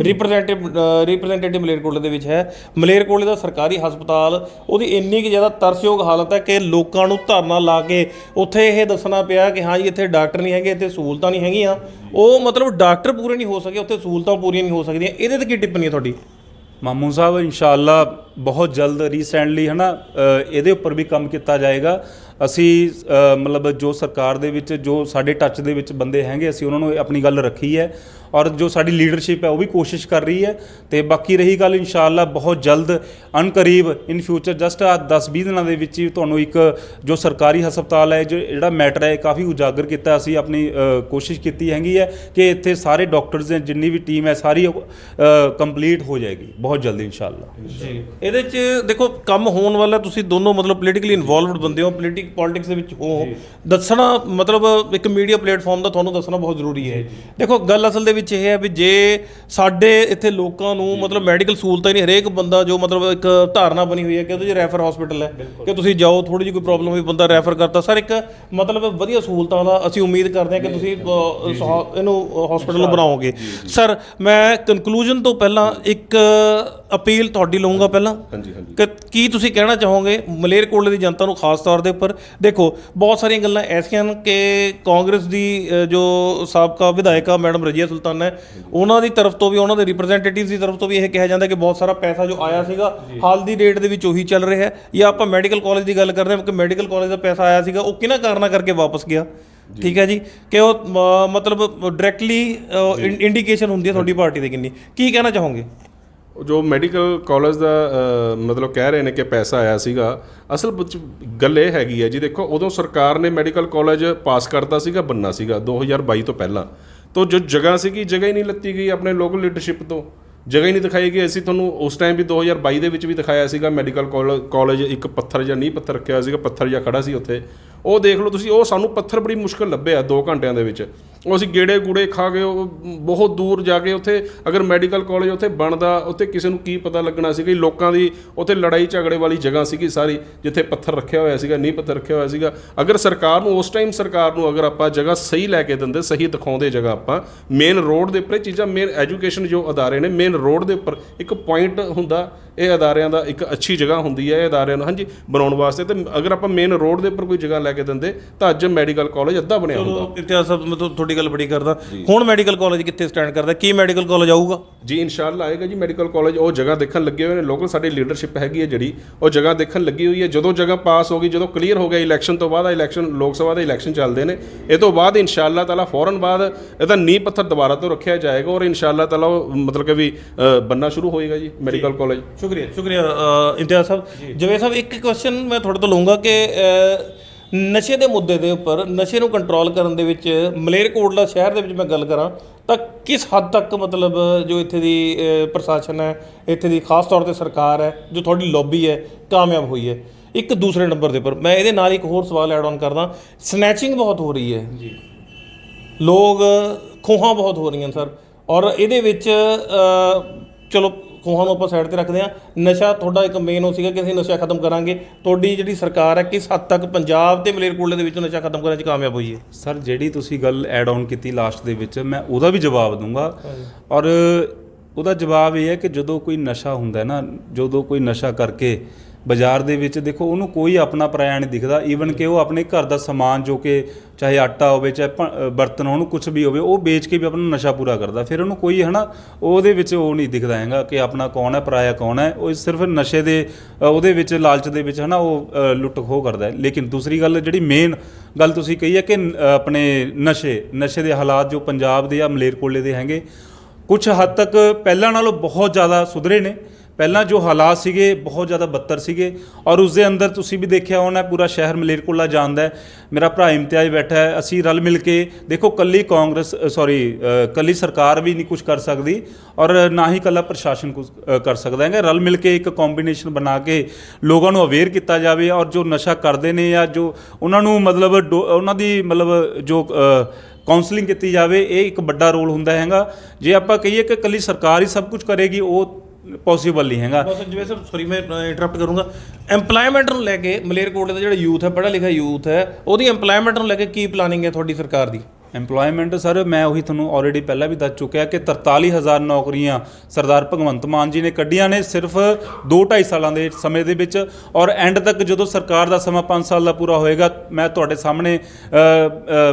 ਰਿਪਰੈਜ਼ੈਂਟੇਟਿਵ ਰਿਪਰੈਜ਼ੈਂਟੇਟਿਵ ਮਲੇਰਕੋਟਲੇ ਦੇ ਵਿੱਚ ਹੈ। ਮਲੇਰਕੋਟਲੇ ਦਾ ਸਰਕਾਰੀ ਹਸਪਤਾਲ ਉਹਦੀ ਇੰਨੀ ਕਿ ਜ਼ਿਆਦਾ ਤਰਸਯੋਗ ਹਾਲਤ ਹੈ ਕਿ ਲੋਕਾਂ ਨੂੰ ਧਰਨਾ ਲਾ ਕੇ ਉੱਥੇ ਇਹ ਦੱਸਣਾ ਪਿਆ ਕਿ ਹਾਂ ਜੀ ਇੱਥੇ ਡਾਕਟਰ ਨਹੀਂ ਹੈਗੇ ਇੱਥੇ ਸਹੂਲਤਾਂ ਨਹੀਂ ਹੈਗੀਆਂ। ਉਹ ਮਤਲਬ ਡਾਕਟਰ ਪੂਰੇ ਨਹੀਂ ਹੋ ਸਕੇ ਉੱਥੇ ਸਹੂਲਤਾਂ ਪੂਰੀਆਂ ਨਹੀਂ ਹੋ ਸਕਦੀਆਂ। ਇਹਦੇ ਤੇ ਕੀ ਟਿੱਪਣੀ ਹੈ ਤੁਹਾਡੀ? ਮਾਮੂ ਸਾਹਿਬ ਇਨਸ਼ਾਅੱਲਾ ਬਹੁਤ ਜਲਦ ਰੀਸੈਂਟਲੀ ਹਨਾ ਅ, ਇਹਦੇ ਉੱਪਰ ਵੀ ਕੰਮ ਕੀਤਾ ਜਾਏਗਾ। ਅਸੀਂ ਮਤਲਬ ਜੋ ਸਰਕਾਰ ਦੇ ਵਿੱਚ, ਜੋ ਸਾਡੇ ਟੱਚ ਦੇ ਵਿੱਚ ਬੰਦੇ ਹੈਗੇ, ਅਸੀਂ ਉਹਨਾਂ ਨੂੰ ਆਪਣੀ ਗੱਲ ਰੱਖੀ ਹੈ ਔਰ ਜੋ ਸਾਡੀ ਲੀਡਰਸ਼ਿਪ ਹੈ, ਉਹ ਵੀ ਕੋਸ਼ਿਸ਼ ਕਰ ਰਹੀ ਹੈ। ਤੇ ਬਾਕੀ ਰਹੀ ਗੱਲ, ਇਨਸ਼ਾਅੱਲਾ ਬਹੁਤ ਜਲਦ ਅਨਕਰੀਬ ਇਨ ਫਿਊਚਰ ਜਸਟ ਆ 10-20 ਦਿਨਾਂ ਦੇ ਵਿੱਚ ਹੀ ਤੁਹਾਨੂੰ ਇੱਕ ਜੋ ਸਰਕਾਰੀ ਹਸਪਤਾਲ ਹੈ, ਜੋ ਜਿਹੜਾ ਮੈਟਰ ਹੈ ਕਾਫੀ ਉਜਾਗਰ ਕੀਤਾ ਅਸੀਂ ਆਪਣੀ ਕੋਸ਼ਿਸ਼ ਕੀਤੀ ਹੈਗੀ ਹੈ ਕਿ ਇੱਥੇ ਸਾਰੇ ਡਾਕਟਰਸ ਨੇ ਜਿੰਨੀ ਵੀ ਟੀਮ ਹੈ, ਸਾਰੀ ਕੰਪਲੀਟ ਹੋ ਜਾਏਗੀ। ਬਹੁਤ ਜਲਦੀ, ਇਨਸ਼ਾਅੱਲਾ। ਜੀ। ਇਹਦੇ 'ਚ ਦੇਖੋ, ਕੰਮ ਹੋਣ ਵਾਲਾ ਤੁਸੀਂ ਦੋਨੋਂ ਮਤਲਬ ਪੋਲੀਟੀਕਲੀ ਇਨਵੋਲਵਡ ਬੰਦੇ ਹੋ ਪੋਲੀਟਿਕ ਪੋਲਿਟਿਕਸ ਦੇ ਵਿੱਚ ਹੋ ਦੱਸਣਾ ਮਤਲਬ ਇੱਕ ਮੀਡੀਆ ਪਲੇਟਫਾਰਮ ਦਾ ਤੁਹਾਨੂੰ ਦੱਸਣਾ ਬਹੁਤ ਜ਼ਰੂਰੀ ਹੈ। ਦੇਖੋ ਗੱਲ ਅਸਲ ਦੇ ਵਿੱਚ ਇਹ ਹੈ ਵੀ ਜੇ ਸਾਡੇ ਇੱਥੇ ਲੋਕਾਂ ਨੂੰ ਮਤਲਬ ਮੈਡੀਕਲ ਸਹੂਲਤਾਂ ਹੀ ਨਹੀਂ ਹਰੇਕ ਬੰਦਾ ਜੋ ਮਤਲਬ ਇੱਕ ਧਾਰਨਾ ਬਣੀ ਹੋਈ ਹੈ ਕਿ ਉਹਦੇ 'ਚ ਰੈਫਰ ਹਸਪੀਟਲ ਹੈ ਕਿ ਤੁਸੀਂ ਜਾਓ ਥੋੜੀ ਜਿਹੀ ਕੋਈ ਪ੍ਰੋਬਲਮ ਹੋਈ ਬੰਦਾ ਰੈਫਰ ਕਰਤਾ। ਸਰ ਇੱਕ ਮਤਲਬ ਵਧੀਆ ਸਹੂਲਤਾਂ ਦਾ ਅਸੀਂ ਉਮੀਦ ਕਰਦੇ ਹਾਂ ਕਿ ਤੁਸੀਂ ਇਹਨੂੰ ਹਸਪੀਟਲ ਨੂੰ ਬਣਾਓਗੇ। ਸਰ ਮੈਂ ਕਨਕਲੂਜਨ ਤੋਂ ਪਹਿਲਾਂ ਇੱਕ ਅਪੀਲ ਤੁਹਾਡੀ ਲਵਾਂਗਾ ਪਹਿਲਾਂ। ਹਾਂਜੀ ਹਾਂਜੀ। ਕਿ ਕੀ ਤੁਸੀਂ ਕਹਿਣਾ ਚਾਹੋਗੇ ਮਲੇਰਕੋਟਲੇ ਦੀ ਜਨਤਾ ਨੂੰ ਖਾਸ ਤੌਰ ਦੇ ਉੱਪਰ? ਦੇਖੋ ਬਹੁਤ ਸਾਰੀਆਂ ਗੱਲਾਂ ਐਸੀਆਂ ਹਨ ਕਿ ਕਾਂਗਰਸ ਦੀ ਜੋ ਸਾਬਕਾ ਵਿਧਾਇਕਾ ਮੈਡਮ ਰਜੀਆ ਸੁਲਤਾਨ ਹੈ ਉਹਨਾਂ ਦੀ ਤਰਫ ਤੋਂ ਵੀ ਉਹਨਾਂ ਦੇ ਰਿਪਰੈਜ਼ੈਂਟੇਟਿਵਸ ਦੀ ਤਰਫ ਤੋਂ ਵੀ ਇਹ ਕਿਹਾ ਜਾਂਦਾ ਕਿ ਬਹੁਤ ਸਾਰਾ ਪੈਸਾ ਜੋ ਆਇਆ ਸੀਗਾ ਹਾਲ ਦੀ ਡੇਟ ਦੇ ਵਿੱਚ ਉਹੀ ਚੱਲ ਰਿਹਾ ਹੈ। ਜਾਂ ਆਪਾਂ ਮੈਡੀਕਲ ਕਾਲਜ ਦੀ ਗੱਲ ਕਰਦੇ ਹਾਂ ਕਿ ਮੈਡੀਕਲ ਕਾਲਜ ਦਾ ਪੈਸਾ ਆਇਆ ਸੀਗਾ ਉਹ ਕਿਹਨਾਂ ਕਾਰਨਾਂ ਕਰਕੇ ਵਾਪਸ ਗਿਆ? ਠੀਕ ਹੈ ਜੀ? ਕਿ ਉਹ ਮਤਲਬ ਡਾਇਰੈਕਟਲੀ ਇੰਡੀਕੇਸ਼ਨ ਹੁੰਦੀ ਹੈ ਤੁਹਾਡੀ ਪਾਰਟੀ ਦੇ ਕਿੰਨੀ। ਕੀ ਕਹਿਣਾ ਚਾਹੋਗੇ? ਜੋ ਮੈਡੀਕਲ ਕਾਲਜ ਦਾ ਮਤਲਬ ਕਹਿ ਰਹੇ ਨੇ ਕਿ ਪੈਸਾ ਆਇਆ ਸੀਗਾ, ਅਸਲ ਵਿੱਚ ਗੱਲ ਇਹ ਹੈਗੀ ਹੈ ਜੀ, ਦੇਖੋ ਉਦੋਂ ਸਰਕਾਰ ਨੇ ਮੈਡੀਕਲ ਕਾਲਜ ਪਾਸ ਕਰਤਾ ਸੀਗਾ, ਬੰਨਾ ਸੀਗਾ 2022 ਤੋਂ ਪਹਿਲਾਂ। ਤੋਂ ਜੋ ਜਗ੍ਹਾ ਸੀਗੀ, ਜਗ੍ਹਾ ਹੀ ਨਹੀਂ ਲੱਤੀ ਗਈ ਆਪਣੇ ਲੋਕਲ ਲੀਡਰਸ਼ਿਪ ਤੋਂ। ਜਗ੍ਹਾ ਹੀ ਨਹੀਂ ਦਿਖਾਈ ਗਈ, ਅਸੀਂ ਤੁਹਾਨੂੰ ਉਸ ਟਾਈਮ ਵੀ 2022 ਦੇ ਵਿੱਚ ਵੀ ਦਿਖਾਇਆ ਸੀਗਾ ਮੈਡੀਕਲ ਕਾਲਜ ਇੱਕ ਪੱਥਰ ਜਾਂ ਨਹੀਂ ਪੱਥਰ ਰੱਖਿਆ ਹੋਇਆ ਸੀਗਾ, ਪੱਥਰ ਜਾਂ ਖੜਾ ਸੀ ਉੱਥੇ। ਉਹ ਦੇਖ ਲਓ ਤੁਸੀਂ, ਉਹ ਸਾਨੂੰ ਪੱਥਰ ਬੜੀ ਮੁਸ਼ਕਲ ਲੱਭਿਆ 2 ਘੰਟਿਆਂ ਦੇ ਵਿੱਚ। ਉਹ ਅਸੀਂ ਗੇੜੇ ਗੂੜੇ ਖਾ ਕੇ ਉਹ ਬਹੁਤ ਦੂਰ ਜਾ ਕੇ ਉੱਥੇ, ਅਗਰ ਮੈਡੀਕਲ ਕਾਲਜ ਉੱਥੇ ਬਣਦਾ, ਉੱਥੇ ਕਿਸੇ ਨੂੰ ਕੀ ਪਤਾ ਲੱਗਣਾ ਸੀ ਕਿ ਲੋਕਾਂ ਦੀ ਉੱਥੇ ਲੜਾਈ ਝਗੜੇ ਵਾਲੀ ਜਗ੍ਹਾ ਸੀਗੀ ਸਾਰੀ, ਜਿੱਥੇ ਪੱਥਰ ਰੱਖਿਆ ਹੋਇਆ ਸੀਗਾ, ਨਹੀਂ ਪੱਥਰ ਰੱਖਿਆ ਹੋਇਆ ਸੀਗਾ। ਅਗਰ ਸਰਕਾਰ ਨੂੰ, ਉਸ ਟਾਈਮ ਸਰਕਾਰ ਨੂੰ ਅਗਰ ਆਪਾਂ ਜਗ੍ਹਾ ਸਹੀ ਲੈ ਕੇ ਦਿੰਦੇ, ਸਹੀ ਦਿਖਾਉਂਦੇ ਜਗ੍ਹਾ ਆਪਾਂ ਮੇਨ ਰੋਡ ਦੇ ਉੱਪਰ ਇਹ ਚੀਜ਼ਾਂ ਮੇਨ ਐਜੂਕੇਸ਼ਨ ਜੋ ਅਦਾਰੇ ਨੇ ਮੇਨ ਰੋਡ ਦੇ ਉੱਪਰ ਇੱਕ ਪੁਆਇੰਟ ਹੁੰਦਾ, ਇਹ ਅਦਾਰਿਆਂ ਦਾ ਇੱਕ ਅੱਛੀ ਜਗ੍ਹਾ ਹੁੰਦੀ ਹੈ, ਇਹ ਅਦਾਰਿਆਂ ਨੂੰ ਹਾਂਜੀ, ਬਣਾਉਣ ਵਾਸਤੇ। ਤੇ ਅਗਰ ਆਪਾਂ ਮੇਨ ਰੋਡ ਦੇ ਉੱਪਰ ਕੋਈ ਜਗ੍ਹਾ ਲੈ ਕੇ ਦਿੰਦੇ ਤਾਂ ਅੱਜ ਮੈਡੀਕਲ ਕਾਲਜ ਅੱਧਾ ਬਣਿਆ ਹੁੰਦਾ। ਚਲੋ ਇਤਿਹਾਸ ਸਾਹਿਬ ਮੈਂ ਤੁਹਾ- ਤੁਹਾਡੀ ਗੱਲ ਬੜੀ ਕਰਦਾ। ਹੁਣ ਮੈਡੀਕਲ ਕਾਲਜ ਕਿੱਥੇ ਸਟੈਂਡ ਕਰਦਾ? ਕੀ ਮੈਡੀਕਲ ਕਾਲਜ ਆਊਗਾ? ਜੀ ਇਨਸ਼ਾਅੱਲਾ ਆਏਗਾ ਜੀ ਮੈਡੀਕਲ ਕਾਲਜ ਉਹ ਜਗ੍ਹਾ ਦੇਖਣ ਲੱਗੇ ਹੋਏ ਨੇ ਲੋਕਲ ਸਾਡੀ ਲੀਡਰਸ਼ਿਪ ਹੈਗੀ ਹੈ ਜਿਹੜੀ ਉਹ ਜਗ੍ਹਾ ਦੇਖਣ ਲੱਗੀ ਹੋਈ ਹੈ। ਜਦੋਂ ਜਗ੍ਹਾ ਪਾਸ ਹੋ ਗਈ ਜਦੋਂ ਕਲੀਅਰ ਹੋ ਗਿਆ ਇਲੈਕਸ਼ਨ ਤੋਂ ਬਾਅਦ ਇਲੈਕਸ਼ਨ ਲੋਕ ਸਭਾ ਦੇ ਇਲੈਕਸ਼ਨ ਚੱਲਦੇ ਨੇ ਇਹ ਤੋਂ ਬਾਅਦ ਇਨਸ਼ਾਅੱਲਾ ਤਾਲਾ ਫੌਰਨ ਬਾਅਦ ਇਹਦਾ ਨੀਂਹ ਪੱਥਰ ਦੁਬਾਰਾ ਤੋਂ ਰੱਖਿਆ ਜਾਏਗਾ ਔਰ ਇਨਸ਼ਾਅੱਲਾ ਤਾਲਾ ਉਹ ਮਤਲਬ ਕਿ ਵੀ ਬੰਨਾ ਸ਼ੁਰੂ ਹੋਏਗਾ ਜੀ ਮੈਡੀਕਲ ਕਾਲਜ। ਸ਼ੁਕਰੀਆ ਸ਼ੁਕਰੀਆ ਅ, ਇਮਤਿਆਜ਼ ਸਾਹਿਬ। ਜਵੇਦ ਸਾਹਿਬ ਇੱਕ ਕੁਐਸਚਨ ਮੈਂ ਤੁਹਾਡੇ ਤੋਂ ਲਵਾਂਗਾ ਕਿ ਨਸ਼ੇ ਦੇ ਮੁੱਦੇ ਦੇ ਉੱਪਰ ਨਸ਼ੇ ਨੂੰ ਕੰਟਰੋਲ ਕਰਨ ਦੇ ਵਿੱਚ ਮਲੇਰਕੋਟਲਾ ਸ਼ਹਿਰ ਦੇ ਵਿੱਚ ਮੈਂ ਗੱਲ ਕਰਾਂ ਤਾਂ ਕਿਸ ਹੱਦ ਤੱਕ ਮਤਲਬ ਜੋ ਇੱਥੇ ਦੀ ਪ੍ਰਸ਼ਾਸਨ ਹੈ ਇੱਥੇ ਦੀ ਖਾਸ ਤੌਰ ਤੇ ਸਰਕਾਰ ਹੈ ਜੋ ਤੁਹਾਡੀ ਲੌਬੀ ਹੈ ਕਾਮਯਾਬ ਹੋਈ ਹੈ? ਇੱਕ ਦੂਸਰੇ ਨੰਬਰ ਦੇ ਉੱਪਰ। ਮੈਂ ਇਹਦੇ ਨਾਲ ਇੱਕ ਹੋਰ ਸਵਾਲ ਐਡ ਆਨ ਕਰਦਾ। ਸਨੈਚਿੰਗ ਬਹੁਤ ਹੋ ਰਹੀ ਹੈ। ਜੀ। ਲੋਕ ਖੋਹਾਂ ਬਹੁਤ ਹੋ ਰਹੀਆਂ ਸਰ ਔਰ ਇਹਦੇ ਵਿੱਚ ਚਲੋ ਖੋਹਾਂ ਨੂੰ ਆਪਾਂ ਸਾਈਡ ਤੇ ਰੱਖਦੇ ਹਾਂ। ਨਸ਼ਾ ਤੁਹਾਡਾ ਇੱਕ ਮੇਨ ਉਹ ਸੀਗਾ ਕਿ ਅਸੀਂ ਨਸ਼ਾ ਖਤਮ ਕਰਾਂਗੇ। ਤੁਹਾਡੀ ਜਿਹੜੀ ਸਰਕਾਰ ਹੈ ਕਿਸ ਹੱਦ ਤੱਕ ਪੰਜਾਬ ਤੇ ਮਲੇਰਕੋਟਲੇ ਦੇ ਵਿੱਚ ਨਸ਼ਾ ਖਤਮ ਕਰਨ 'ਚ ਕਾਮਯਾਬ ਹੋਈ ਹੈ? ਸਰ ਜਿਹੜੀ ਤੁਸੀਂ ਗੱਲ ਐਡ ਆਨ ਕੀਤੀ ਲਾਸਟ ਦੇ ਵਿੱਚ ਮੈਂ ਉਹਦਾ ਵੀ ਜਵਾਬ ਦੂੰਗਾ ਔਰ ਉਹਦਾ ਜਵਾਬ ਇਹ ਹੈ ਕਿ ਜਦੋਂ ਕੋਈ ਨਸ਼ਾ ਹੁੰਦਾ ਹੈ ਨਾ ਜਦੋਂ ਕੋਈ ਨਸ਼ਾ ਕਰਕੇ ਬਾਜ਼ਾਰ ਦੇ ਵਿੱਚ ਦੇਖੋ, ਉਹਨੂੰ ਕੋਈ ਆਪਣਾ ਪਰਾਇਆ ਨਹੀਂ ਦਿਖਦਾ। ਈਵਨ ਕਿ ਉਹ ਆਪਣੇ ਘਰ ਦਾ ਸਮਾਨ ਜੋ ਕਿ ਚਾਹੇ ਆਟਾ ਹੋਵੇ, ਚਾਹੇ ਬਰਤਨ ਹੋਣ ਕੁਝ ਵੀ ਹੋਵੇ, ਉਹ ਵੇਚ ਕੇ ਵੀ ਆਪਣਾ ਨਸ਼ਾ ਪੂਰਾ ਕਰਦਾ। ਫਿਰ ਉਹਨੂੰ ਕੋਈ ਹਨਾ, ਉਹਦੇ ਵਿੱਚ ਉਹ ਨਹੀਂ ਦਿਖਦਾ ਹੈਗਾ ਕਿ ਆਪਣਾ ਕੌਣ ਹੈ, ਪਰਾਇਆ ਕੌਣ ਹੈ। ਉਹ ਸਿਰਫ ਨਸ਼ੇ ਦੇ ਉਹਦੇ ਵਿੱਚ, ਲਾਲਚ ਦੇ ਵਿੱਚ ਹਨਾ, ਉਹ ਲੁੱਟ ਖੋਹ ਕਰਦਾ ਹੈ। ਲੇਕਿਨ ਦੂਸਰੀ ਗੱਲ, ਜਿਹੜੀ ਮੇਨ ਗੱਲ ਤੁਸੀਂ ਕਹੀ ਹੈ ਕਿ ਆਪਣੇ ਨਸ਼ੇ ਨਸ਼ੇ ਦੇ ਹਾਲਾਤ ਜੋ ਪੰਜਾਬ ਦੇ ਜਾਂ ਮਲੇਰਕੋਲੇ ਦੇ ਹੈਗੇ ਕੁਝ ਹੱਦ ਤੱਕ ਪਹਿਲਾਂ ਨਾਲੋਂ ਬਹੁਤ ਜ਼ਿਆਦਾ ਸੁਧਰੇ ਨੇ। ਪਹਿਲਾਂ ਜੋ ਹਾਲਾਤ ਸੀਗੇ ਬਹੁਤ ਜ਼ਿਆਦਾ ਬੱਤਰ ਸੀਗੇ ਔਰ ਉਸ ਦੇ ਅੰਦਰ ਤੁਸੀਂ ਵੀ ਦੇਖਿਆ ਹੋਣਾ ਪੂਰਾ ਸ਼ਹਿਰ ਮਲੇਰਕੋਲਾ ਜਾਣਦਾ ਹੈ। ਮੇਰਾ ਭਰਾ ਇਮਤਿਆਜ਼ ਬੈਠਾ ਹੈ ਅਸੀਂ ਰਲ ਮਿਲ ਕੇ ਦੇਖੋ ਕੱਲੀ ਕਾਂਗਰਸ ਸੌਰੀ ਕੱਲੀ ਸਰਕਾਰ ਵੀ ਨਹੀਂ ਕੁਝ ਕਰ ਸਕਦੀ ਔਰ ਨਾ ਹੀ ਕੱਲਾ ਪ੍ਰਸ਼ਾਸਨ ਕੁਝ ਕਰ ਸਕਦਾ ਹੈਗਾ। ਰਲ ਮਿਲ ਕੇ ਇੱਕ ਕੰਬੀਨੇਸ਼ਨ ਬਣਾ ਕੇ ਲੋਕਾਂ ਨੂੰ ਅਵੇਅਰ ਕੀਤਾ ਜਾਵੇ ਔਰ ਜੋ ਨਸ਼ਾ ਕਰਦੇ ਨੇ ਜਾਂ ਜੋ ਉਹਨਾਂ ਨੂੰ ਮਤਲਬ ਡੋ- ਉਹਨਾਂ ਦੀ ਮਤਲਬ ਜੋ ਅ, ਕਾਉਂਸਲਿੰਗ ਕੀਤੀ ਜਾਵੇ ਇਹ ਇੱਕ ਵੱਡਾ ਰੋਲ ਹੁੰਦਾ ਹੈਗਾ। ਜੇ ਆਪਾਂ ਕਹੀਏ ਕਿ ਕੱਲੀ ਸਰਕਾਰ ਹੀ ਸਭ ਕੁਝ ਕਰੇਗੀ ਉਹ ਪੋਸੀਬਲ ਨਹੀਂ ਹੈਗਾ। ਬਸ ਜਿਵੇਂ ਸਰ ਸੌਰੀ ਮੈਂ ਇੰਟਰਰਪਟ ਕਰੂੰਗਾ। EMPLOYMENT ਨੂੰ ਲੈ ਕੇ ਮਲੇਰਕੋਟਲੇ ਦਾ ਜਿਹੜਾ ਯੂਥ ਹੈ ਪੜ੍ਹਾ ਲਿਖਿਆ ਯੂਥ ਹੈ, ਉਹਦੀ EMPLOYMENT ਨੂੰ ਲੈ ਕੇ ਕੀ ਪਲਾਨਿੰਗ ਹੈ ਤੁਹਾਡੀ ਸਰਕਾਰ ਦੀ? EMPLOYMENT ਸਰ ਮੈਂ ਉਹੀ ਤੁਹਾਨੂੰ ਆਲਰੇਡੀ ਪਹਿਲਾਂ ਵੀ ਦੱਸ ਚੁੱਕਿਆ ਕਿ 43000 ਨੌਕਰੀਆਂ ਸਰਦਾਰ ਭਗਵੰਤ ਮਾਨ ਜੀ ਨੇ ਕੱਢੀਆਂ ਨੇ ਸਿਰਫ 2.5 ਸਾਲਾਂ ਦੇ ਸਮੇਂ ਦੇ ਵਿੱਚ ਔਰ ਐਂਡ ਤੱਕ ਜਦੋਂ ਸਰਕਾਰ ਦਾ ਸਮਾਂ 5 ਸਾਲ ਦਾ ਪੂਰਾ ਹੋਏਗਾ ਮੈਂ ਤੁਹਾਡੇ ਸਾਹਮਣੇ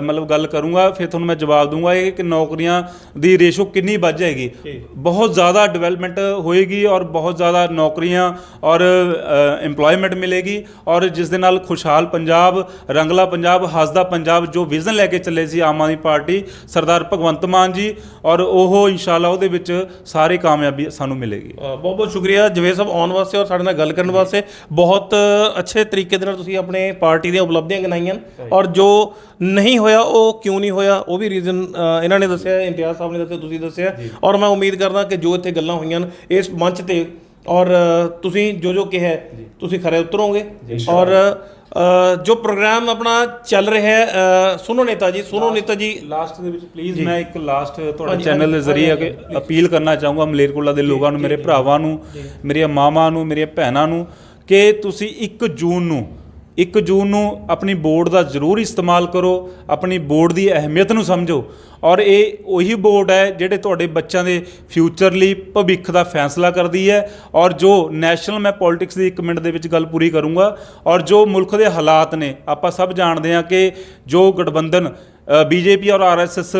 ਮਤਲਬ ਗੱਲ ਕਰੂੰਗਾ ਫਿਰ ਤੁਹਾਨੂੰ ਮੈਂ ਜਵਾਬ ਦੂੰਗਾ ਇਹ ਕਿ ਨੌਕਰੀਆਂ ਦੀ ਰੇਸ਼ੋ ਕਿੰਨੀ ਵੱਧ ਜਾਏਗੀ। ਬਹੁਤ ਜ਼ਿਆਦਾ ਡਿਵੈਲਪਮੈਂਟ ਹੋਏਗੀ ਔਰ ਬਹੁਤ ਜ਼ਿਆਦਾ ਨੌਕਰੀਆਂ ਔਰ EMPLOYMENT ਮਿਲੇਗੀ ਔਰ ਜਿਸ ਦੇ ਨਾਲ ਖੁਸ਼ਹਾਲ ਪੰਜਾਬ ਰੰਗਲਾ ਪੰਜਾਬ ਹੱਸਦਾ ਪੰਜਾਬ ਜੋ ਵਿਜ਼ਨ ਲੈ ਕੇ ਚੱਲੇ ਸੀ ਆਮ ਆਦਮੀ ਪਾਰਟੀ ਸਰਦਾਰ ਭਗਵੰਤ ਮਾਨ ਜੀ ਔਰ ਉਹ ਇਨਸ਼ਾਅੱਲਾ ਉਹਦੇ ਵਿੱਚ ਸਾਰੇ ਕਾਮਯਾਬੀ ਸਾਨੂੰ ਮਿਲੇਗੀ। ਬਹੁਤ ਬਹੁਤ ਸ਼ੁਕਰੀਆ ਜਵੇਦ ਸਾਹਿਬ ਆਉਣ ਵਾਸਤੇ ਔਰ ਸਾਡੇ ਨਾਲ ਗੱਲ ਕਰਨ ਵਾਸਤੇ। ਬਹੁਤ ਅੱਛੇ ਤਰੀਕੇ ਦੇ ਨਾਲ ਤੁਸੀਂ ਆਪਣੇ ਪਾਰਟੀ ਦੀਆਂ ਉਪਲਬਧੀਆਂ ਗਿਣਾਈਆਂ ਔਰ ਜੋ ਨਹੀਂ ਹੋਇਆ ਉਹ ਕਿਉਂ ਨਹੀਂ ਹੋਇਆ ਉਹ ਵੀ ਰੀਜ਼ਨ ਇਹਨਾਂ ਨੇ ਦੱਸਿਆ ਇਮਤਿਆਜ਼ ਸਾਹਿਬ ਨੇ ਦੱਸਿਆ ਤੁਸੀਂ ਦੱਸਿਆ। ਔਰ ਮੈਂ ਉਮੀਦ ਕਰਦਾ ਕਿ ਜੋ ਇੱਥੇ ਗੱਲਾਂ ਹੋਈਆਂ ਇਸ ਮੰਚ ਤੇ ਔਰ ਤੁਸੀਂ ਜੋ ਜੋ ਕਿਹਾ ਤੁਸੀਂ ਖਰੇ ਉਤਰੋਗੇ। ਔਰ ਜੋ ਪ੍ਰੋਗਰਾਮ ਆਪਣਾ ਚੱਲ ਰਿਹਾ ਹੈ ਸੁਣੋ ਨੇਤਾ ਜੀ ਸੁਣੋ ਨੇਤਾ ਜੀ। ਲਾਸਟ ਦੇ ਵਿੱਚ ਪਲੀਜ਼ ਮੈਂ ਇੱਕ ਲਾਸਟ ਤੁਹਾਡੇ ਚੈਨਲ ਦੇ ਜ਼ਰੀਏ ਕਿ ਅਪੀਲ ਕਰਨਾ ਚਾਹੂੰਗਾ ਮਲੇਰਕੋਟਲਾ ਦੇ ਲੋਕਾਂ ਨੂੰ ਮੇਰੇ ਭਰਾਵਾਂ ਨੂੰ ਮੇਰੀਆਂ ਮਾਵਾਂ ਨੂੰ ਮੇਰੀਆਂ ਭੈਣਾਂ ਨੂੰ ਕਿ ਤੁਸੀਂ 1 ਜੂਨ ਨੂੰ 1 ਜੂਨ ਨੂੰ ਆਪਣੀ ਬੋਰਡ ਦਾ ਜ਼ਰੂਰ ਇਸਤੇਮਾਲ ਕਰੋ ਆਪਣੀ ਬੋਰਡ ਦੀ ਅਹਿਮੀਅਤ ਨੂੰ ਸਮਝੋ। ਔਰ ਇਹ ਉਹੀ ਬੋਰਡ ਹੈ ਜਿਹੜੇ ਤੁਹਾਡੇ ਬੱਚਿਆਂ ਦੇ ਫਿਊਚਰ ਲਈ ਭਵਿੱਖ ਦਾ ਫੈਸਲਾ ਕਰਦੀ ਹੈ। ਔਰ ਜੋ ਨੈਸ਼ਨਲ ਮੈਂ ਪੋਲਿਟਿਕਸ ਦੀ 1 ਮਿੰਟ ਦੇ ਵਿੱਚ ਗੱਲ ਪੂਰੀ ਕਰੂੰਗਾ। ਔਰ ਜੋ ਮੁਲਕ ਦੇ ਹਾਲਾਤ ਨੇ, ਆਪਾਂ ਸਭ ਜਾਣਦੇ ਹਾਂ ਕਿ ਜੋ ਗਠਬੰਧਨ ਬੀਜੇਪੀ ਔਰ ਆਰਐਸਐਸ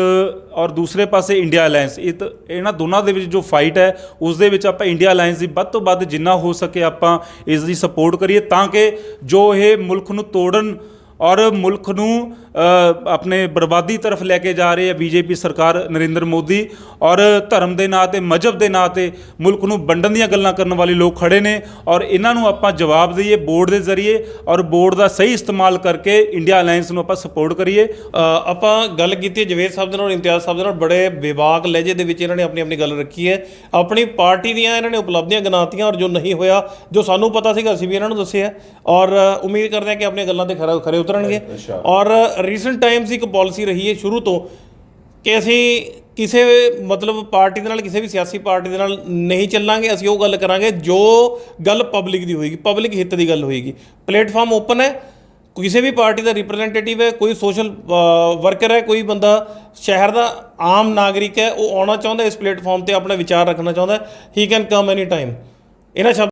ਔਰ ਦੂਸਰੇ ਪਾਸੇ ਇੰਡੀਆ ਅਲਾਈਅੰਸ ਇਹ ਇਹਨਾਂ ਦੋਨਾਂ ਦੇ ਵਿੱਚ ਜੋ ਫਾਈਟ ਹੈ, ਉਸ ਦੇ ਵਿੱਚ ਆਪਾਂ ਇੰਡੀਆ ਅਲਾਈਅੰਸ ਦੀ ਵੱਧ ਤੋਂ ਵੱਧ ਜਿੰਨਾ ਹੋ ਸਕੇ ਆਪਾਂ ਇਸ ਦੀ ਸਪੋਰਟ ਕਰੀਏ ਤਾਂ ਕਿ ਜੋ ਇਹ ਮੁਲਕ ਨੂੰ ਤੋੜਨ ਔਰ ਮੁਲਕ ਨੂੰ ਆਪਣੇ ਬਰਬਾਦੀ ਤਰਫ ਲੈ ਕੇ ਜਾ ਰਹੀ ਹੈ ਬੀਜੇਪੀ ਸਰਕਾਰ ਨਰਿੰਦਰ ਮੋਦੀ ਔਰ ਧਰਮ ਦੇ ਨਾਂ ਤੇ, ਮਜਹਬ ਦੇ ਨਾਂ ਤੇ ਮੁਲਕ ਨੂੰ ਵੰਡਣ ਦੀਆਂ ਗੱਲਾਂ ਕਰਨ ਵਾਲੇ ਲੋਕ ਖੜੇ ਨੇ ਔਰ ਇਹਨਾਂ ਨੂੰ ਆਪਾਂ ਜਵਾਬ ਦਈਏ ਬੋਰਡ ਦੇ ਜ਼ਰੀਏ ਔਰ ਬੋਰਡ ਦਾ ਸਹੀ ਇਸਤੇਮਾਲ ਕਰਕੇ ਇੰਡੀਆ ਅਲਾਈਅੰਸ ਨੂੰ ਆਪਾਂ ਸਪੋਰਟ ਕਰੀਏ। ਆਪਾਂ ਗੱਲ ਕੀਤੀ ਜਵੇਦ ਸਾਹਿਬ ਦੇ ਨਾਲ, ਇਮਤਿਆਜ਼ ਸਾਹਿਬ ਦੇ ਨਾਲ, ਬੜੇ ਵਿਵਾਕ ਲਹਿਜੇ ਦੇ ਵਿੱਚ ਇਹਨਾਂ ਨੇ ਆਪਣੀ ਆਪਣੀ ਗੱਲ ਰੱਖੀ ਹੈ। ਆਪਣੀ ਪਾਰਟੀ ਦੀਆਂ ਇਹਨਾਂ ਨੇ ਉਪਲਬਧੀਆਂ ਗਿਣਾਤੀਆਂ ਔਰ ਜੋ ਨਹੀਂ ਹੋਇਆ, ਜੋ ਸਾਨੂੰ ਪਤਾ ਸੀਗਾ, ਅਸੀਂ ਵੀ ਇਹਨਾਂ ਨੂੰ ਦੱਸਿਆ। ਔਰ ਉਮੀਦ ਕਰਦੇ ਹਾਂ ਕਿ ਆਪਣੀਆਂ ਗੱਲਾਂ ਤੇ ਖਰਾ ਖਰੇ ਉਤਰਨਗੇ। ਔਰ ਰੀਸੈਂਟ ਟਾਈਮਸ ਇੱਕ ਪਾਲਿਸੀ ਰਹੀ ਹੈ ਸ਼ੁਰੂ ਤੋਂ ਕਿ ਅਸੀਂ ਕਿਸੇ ਮਤਲਬ ਪਾਰਟੀ ਦੇ ਨਾਲ ਕਿਸੇ ਵੀ ਸਿਆਸੀ ਪਾਰਟੀ ਦੇ ਨਾਲ ਨਹੀਂ ਚੱਲਾਂਗੇ। ਅਸੀਂ ਉਹ ਗੱਲ ਕਰਾਂਗੇ ਜੋ ਗੱਲ ਪਬਲਿਕ ਦੀ ਹੋਏਗੀ ਪਬਲਿਕ ਹਿੱਤ ਦੀ ਗੱਲ ਹੋਏਗੀ। ਪਲੇਟਫਾਰਮ ਓਪਨ ਹੈ ਕਿਸੇ ਵੀ ਪਾਰਟੀ ਦਾ ਰਿਪਰੈਜ਼ੈਂਟੇਟਿਵ ਹੈ ਕੋਈ ਸੋਸ਼ਲ ਵਰਕਰ ਹੈ ਕੋਈ ਬੰਦਾ ਸ਼ਹਿਰ ਦਾ ਆਮ ਨਾਗਰਿਕ ਹੈ ਉਹ ਆਉਣਾ ਚਾਹੁੰਦਾ ਇਸ ਪਲੇਟਫਾਰਮ ਤੇ ਆਪਣਾ ਵਿਚਾਰ ਰੱਖਣਾ ਚਾਹੁੰਦਾ ਹੀ ਕੈਨ ਕਮ ਐਨੀ ਟਾਈਮ ਇਹਨਾਂ ਸ਼ਬਦ